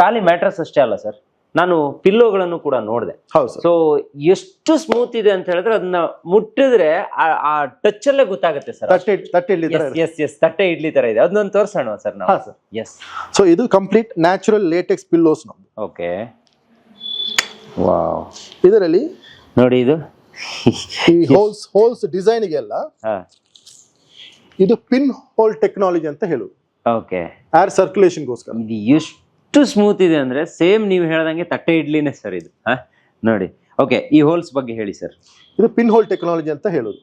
ಖಾಲಿ ಮ್ಯಾಟ್ರಸ್ ಅಷ್ಟೇ ಅಲ್ಲ ಸರ್. ನಾನು ಪಿಲ್ಲೋಗಳನ್ನು ಕೂಡ ನೋಡಿದೆ. ಹೌದು ಸೊ ಎಷ್ಟು ಸ್ಮೂತ್ ಇದೆ ಅಂತ ಹೇಳಿದ್ರೆ ಅದನ್ನ ಮುಟ್ಟಿದ್ರೆ ಆ- ಟಚ್ ಅಲ್ಲೇ ಗೊತ್ತಾಗುತ್ತೆ ಸರ್ ತಟ್ಟೆ ಇರುತ್ತೆ. ಎಸ್ ಎಸ್ ತಟ್ಟೆ ಇಡ್ಲಿ ತರ ಇದೆ. ಅದನ್ನ ತೋರಿಸೋಣ ಸರ್ ನಾವು. ಎಸ್ ಸೊ ಇದು ಕಂಪ್ಲೀಟ್ ನ್ಯಾಚುರಲ್ ಲೇಟೆಕ್ಸ್ ಪಿಲ್ಲೋಸ್ ನಮ್ದು. ಓಕೆ ವಾವ್ ಇದರಲ್ಲಿ ನೋಡಿ ಇದು. ಈ ಹೋಲ್ಸ್ ಹೋಲ್ಸ್ ಡಿಸೈನ್ಗೆಲ್ಲ ಹಾ. ಇದು ಪಿನ್ ಹೋಲ್ ಟೆಕ್ನಾಲಜಿ ಅಂತ ಹೇಳುದು. ಓಕೆ ಏರ್ ಸರ್ಕ್ಯುಲೇಷನ್ಗೋಸ್ಕರ ಇದು ಎಷ್ಟು ಸ್ಮೂತ್ ಇದೆ ಅಂದ್ರೆ ಸೇಮ್ ನೀವು ಹೇಳ್ದಂಗೆ ತಟ್ಟೆ ಇಡ್ಲಿನೇ ಸರ್ ಇದು ಹಾ? ನೋಡಿ ಓಕೆ ಈ ಹೋಲ್ಸ್ ಬಗ್ಗೆ ಹೇಳಿ ಸರ್ ಇದು ಪಿನ್ ಹೋಲ್ ಟೆಕ್ನಾಲಜಿ ಅಂತ ಹೇಳುದು.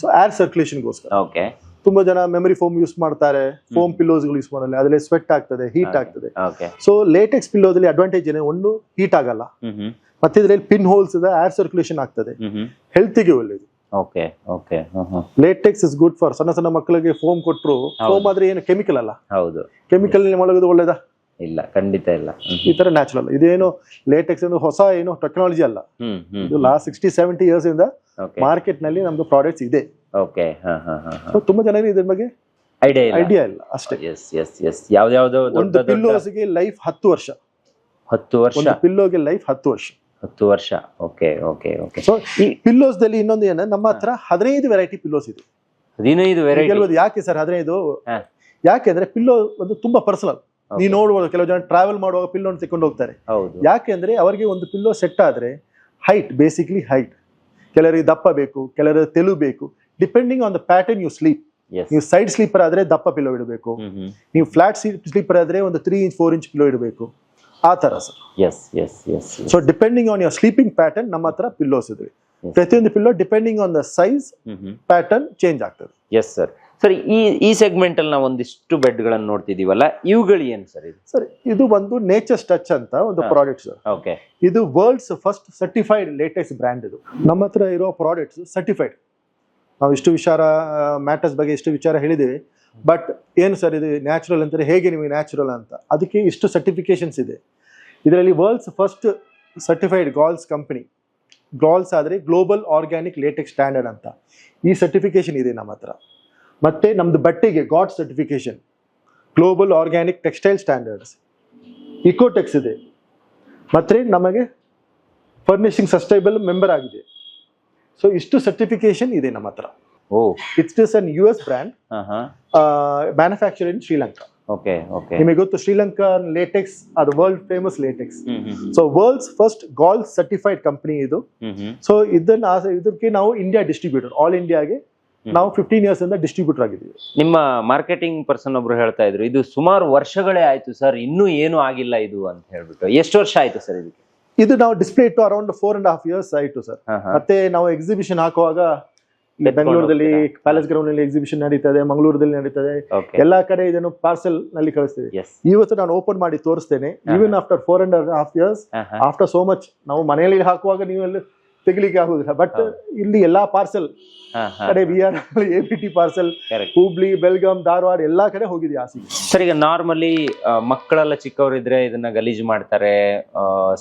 ಸೊ ಏರ್ ಸರ್ಕ್ಯುಲೇಷನ್ಗೋಸ್ಕರ ಓಕೆ ತುಂಬಾ ಜನ ಮೆಮರಿ ಫೋಮ್ ಯೂಸ್ ಮಾಡ್ತಾರೆ ಫೋಮ್ ಪಿಲ್ಲೋಸ್ ಯೂಸ್ ಮಾಡಲ್ಲ ಅದರಲ್ಲಿ ಸ್ವೆಟ್ ಆಗ್ತದೆ ಹೀಟ್ ಆಗ್ತದೆ. ಓಕೆ ಸೊ ಲೇಟೆಕ್ಸ್ ಪಿಲ್ಲೋದಲ್ಲಿ ಅಡ್ವಾಂಟೇಜ್ ಏನೇ ಒಂದು ಹೀಟ್ ಆಗಲ್ಲ. ಮತ್ತೆ ಇದರಲ್ಲಿ ಪಿನ್ ಹೋಲ್ಸ್ ಇದೆ ಏರ್ ಸರ್ಕ್ಯುಲೇಷನ್ ಆಗ್ತದೆ ಹೆಲ್ತಿಗೆ ಒಳ್ಳೇದು. Okay okay latex is good for ಸಣ್ಣ ಸಣ್ಣ ಮಕ್ಕಳಿಗೆ ಫೋಮ್ ಕೊಟ್ಟರು ಫೋಮ್ ಆದ್ರೆ ಏನು ಕೆಮಿಕಲ್ ಅಲ್ಲ. ಹೌದು. ಕೆಮಿಕಲ್ ಮಾಡೋದು ಒಳ್ಳೇದಾ? ಇಲ್ಲ ಖಂಡಿತ ಇಲ್ಲ. ಈ ತರ ನ್ಯಾಚುರಲ್ ಇದೇನು ಲೇಟೆಕ್ಸ್ ಏನು ಹೊಸ ಏನು ಟೆಕ್ನಾಲಜಿ ಅಲ್ಲ. ಇದು ಲಾಸ್ಟ್ ಸಿಕ್ಸ್ಟಿ ಸೆವೆಂಟಿ ಇಯರ್ಸ್ ಇಂದ ಮಾರ್ಕೆಟ್ನಲ್ಲಿ ನಮ್ದು ಪ್ರಾಡಕ್ಟ್ಸ್ ಇದೆ. ಓಕೆ ಹಾ ಹಾ ಹಾ So, ತುಂಬಾ ಜನರಿಗೆ ಇದ್ರ ಬಗ್ಗೆ ಐಡಿಯಾ ಇಲ್ಲ. ಐಡಿಯಾ ಇಲ್ಲ ಅಷ್ಟೇ. ಎಸ್ ಎಸ್ ಎಸ್ ಯಾವ್ದಾವ್ದೋ ಒಂದು ಪಿಲ್ಲೋಸ್ಗೆ ಲೈಫ್ ಹತ್ತು ವರ್ಷ. ಹತ್ತು ವರ್ಷ? ಪಿಲ್ಲೋಗೆ ಲೈಫ್ ಹತ್ತು ವರ್ಷ. ಹತ್ತು ವರ್ಷ. ಓಕೆ ಓಕೆ ಓಕೆ ಸೊ ಈ ಪಿಲ್ಲೋಸ್ ದಲ್ಲಿ ಇನ್ನೊಂದು ಏನ? ನಮ್ಮ ಹತ್ರ ಹದಿನೈದು ವೆರೈಟಿ ಪಿಲ್ಲೋಸ್ ಇದೆ. ಹದಿನೈದು ವೆರೈಟಿ ಯಾಕೆ ಸರ್ ಹದಿನೈದು. ಯಾಕೆಂದ್ರೆ ಪಿಲ್ಲೋ ಒಂದು ತುಂಬಾ ಪರ್ಸನಲ್ ನೀವು ನೋಡುವಾಗ ಕೆಲವು ಜನ ಟ್ರಾವೆಲ್ ಮಾಡುವಾಗ ಪಿಲ್ಲೋ ತಿಕೊಂಡು ಹೋಗ್ತಾರೆ. ಯಾಕೆಂದ್ರೆ ಅವರಿಗೆ ಒಂದು ಪಿಲ್ಲೋ ಸೆಟ್ ಆದ್ರೆ ಹೈಟ್ ಬೇಸಿಕ್ಲಿ ಹೈಟ್ ಕೆಲವರಿಗೆ ದಪ್ಪ ಬೇಕು ಕೆಲವರಿಗೆ ತೆಲು ಬೇಕು. Depending on the pattern you sleep ನೀವು ಸೈಡ್ ಸ್ಲೀಪರ್ ಆದ್ರೆ ದಪ್ಪ ಪಿಲ್ಲೋ ಇಡಬೇಕು. ನೀವು ಫ್ಲಾಟ್ ಸ್ಲೀಪರ್ ಆದ್ರೆ ಒಂದು three inch four inch pillow ಇಡಬೇಕು. ಆ ತರ sir so depending on your sleeping pattern ನಮ್ಮ ಹತ್ರ ಪಿಲ್ಲೋಸ್ ಇದ್ವಿ. ಪ್ರತಿಯೊಂದು pillow depending on the size pattern change ಆಗ್ತದೆ. ಎಸ್ ಸರ್ ಸರ್ ಈ ಈ ಸೆಗ್ಮೆಂಟ್ ಅಲ್ಲಿ ನಾವು ಒಂದಿಷ್ಟು ಬೆಡ್ಗಳನ್ನು ನೋಡ್ತಿದೀವಲ್ಲ ಇವುಗಳು ಏನು ಸರ್ ಇದು? ಸರ್ ಇದು ಒಂದು ನೇಚರ್ ಟಚ್ ಅಂತ ಒಂದು. ಪ್ರಾಡಕ್ಟ್ ಸರ್ ಓಕೆ ಇದು world's first certified latest brand ಇದು. ನಮ್ಮ ಹತ್ರ ಇರೋ ಪ್ರಾಡಕ್ಟ್ಸ್ ಸರ್ಟಿಫೈಡ್ ನಾವು ಇಷ್ಟು ವಿಚಾರ ಮ್ಯಾಟರ್ಸ್ ಬಗ್ಗೆ ಇಷ್ಟು ವಿಚಾರ ಹೇಳಿದ್ದೀವಿ ಬಟ್ ಏನು ಸರ್ ಇದು ನ್ಯಾಚುರಲ್ ಅಂತಾರೆ ಹೇಗೆ ನಿಮಗೆ ನ್ಯಾಚುರಲ್ ಅಂತ? ಅದಕ್ಕೆ ಇಷ್ಟು ಸರ್ಟಿಫಿಕೇಶನ್ಸ್ ಇದೆ. ಇದರಲ್ಲಿ world's first certified GOLS company GOLS ಆದರೆ ಗ್ಲೋಬಲ್ ಆರ್ಗ್ಯಾನಿಕ್ ಲೇಟೆಕ್ಸ್ ಸ್ಟ್ಯಾಂಡರ್ಡ್ ಅಂತ. ಈ ಸರ್ಟಿಫಿಕೇಶನ್ ಇದೆ ನಮ್ಮ ಹತ್ರ. ಮತ್ತೆ ನಮ್ದು ಬಟ್ಟೆಗೆ god certification global organic textile standards Oekotex ಇದೆ. ಮತ್ತೆ ನಮಗೆ ಫರ್ನಿಶಿಂಗ್ ಸಸ್ಟೈಬಲ್ ಮೆಂಬರ್ ಆಗಿದೆ. ಸೊ ಇಷ್ಟು ಸರ್ಟಿಫಿಕೇಶನ್ ಇದೆ ನಮ್ಮ ಹತ್ರ. It's is an U S brand manufacture in Sri Lanka okay okay ನಿಮಗೆ ಗೊತ್ತು ಶ್ರೀಲಂಕಾ ಲೇಟೆಕ್ಸ್ ಅದು world famous latex so world's first ಗಾಲ್ ಸರ್ಟಿಫೈಡ್ ಕಂಪನಿ ಇದು. ಸೊ ಇದನ್ನ ಇದಕ್ಕೆ ನಾವು ಇಂಡಿಯಾ ಡಿಸ್ಟ್ರಿಬ್ಯೂಟರ್ ಆಲ್ ಇಂಡಿಯಾಗೆ ನಾವು ಫಿಫ್ಟೀನ್ ಇಯರ್ಸ್ ಇಂದ ಡಿಸ್ಟ್ರಿಬ್ಯೂಟರ್ ಆಗಿದ್ದೀವಿ. ನಿಮ್ಮ ಮಾರ್ಕೆಟಿಂಗ್ ಪರ್ಸನ್ ಒಬ್ರು ಹೇಳ್ತಾ ಇದ್ರು ಇದು ಸುಮಾರು ವರ್ಷಗಳೇ ಆಯ್ತು ಸರ್ ಇನ್ನೂ ಏನು ಆಗಿಲ್ಲ ಇದು ಅಂತ ಹೇಳ್ಬಿಟ್ಟು. ಎಷ್ಟು ವರ್ಷ ಆಯ್ತು ಸರ್ ಇದಕ್ಕೆ? ಇದು ನಾವು ಡಿಸ್ಪ್ಲೇ ಇಟ್ಟು around four and half years ಆಯ್ತು ಸರ್. ಮತ್ತೆ ನಾವು ಎಕ್ಸಿಬಿಷನ್ ಹಾಕುವಾಗ ಬೆಂಗಳೂರಲ್ಲಿ? ಪ್ಯಾಲೇಸ್ ಗ್ರೌಂಡ್ನಲ್ಲಿ ಎಕ್ಸಿಬಿಷನ್ ನಡೀತದೆ ಮಂಗಳೂರಲ್ಲಿ ನಡೀತದೆ. ಎಲ್ಲಾ ಕಡೆ ಇದನ್ನು ಪಾರ್ಸೆಲ್ನಲ್ಲಿ ಕಳಿಸ್ತೀವಿ. ಇವತ್ತು ನಾನು ಓಪನ್ ಮಾಡಿ ತೋರಿಸ್ತೇನೆ. Even after four and half years after so much ನಾವು ಮನೆಯಲ್ಲಿ ಹಾಕುವಾಗ ನೀವೆಲ್ಲ ತೆಗಿಲಿಕ್ಕೆ ಆಗುದಿಲ್ಲ. ಬಟ್ ಇಲ್ಲಿ ಎಲ್ಲಾ ಪಾರ್ಸೆಲ್ ಕಡೆ V R A P T parcel Hubli Belgaum Dharwad ಎಲ್ಲಾ ಕಡೆ ಹೋಗಿದೆ ಆಸಿ ಸರ್ ಈಗ ನಾರ್ಮಲಿ ಮಕ್ಕಳೆಲ್ಲ ಚಿಕ್ಕವರಿದ್ರೆ ಇದನ್ನ ಗಲೀಜು ಮಾಡ್ತಾರೆ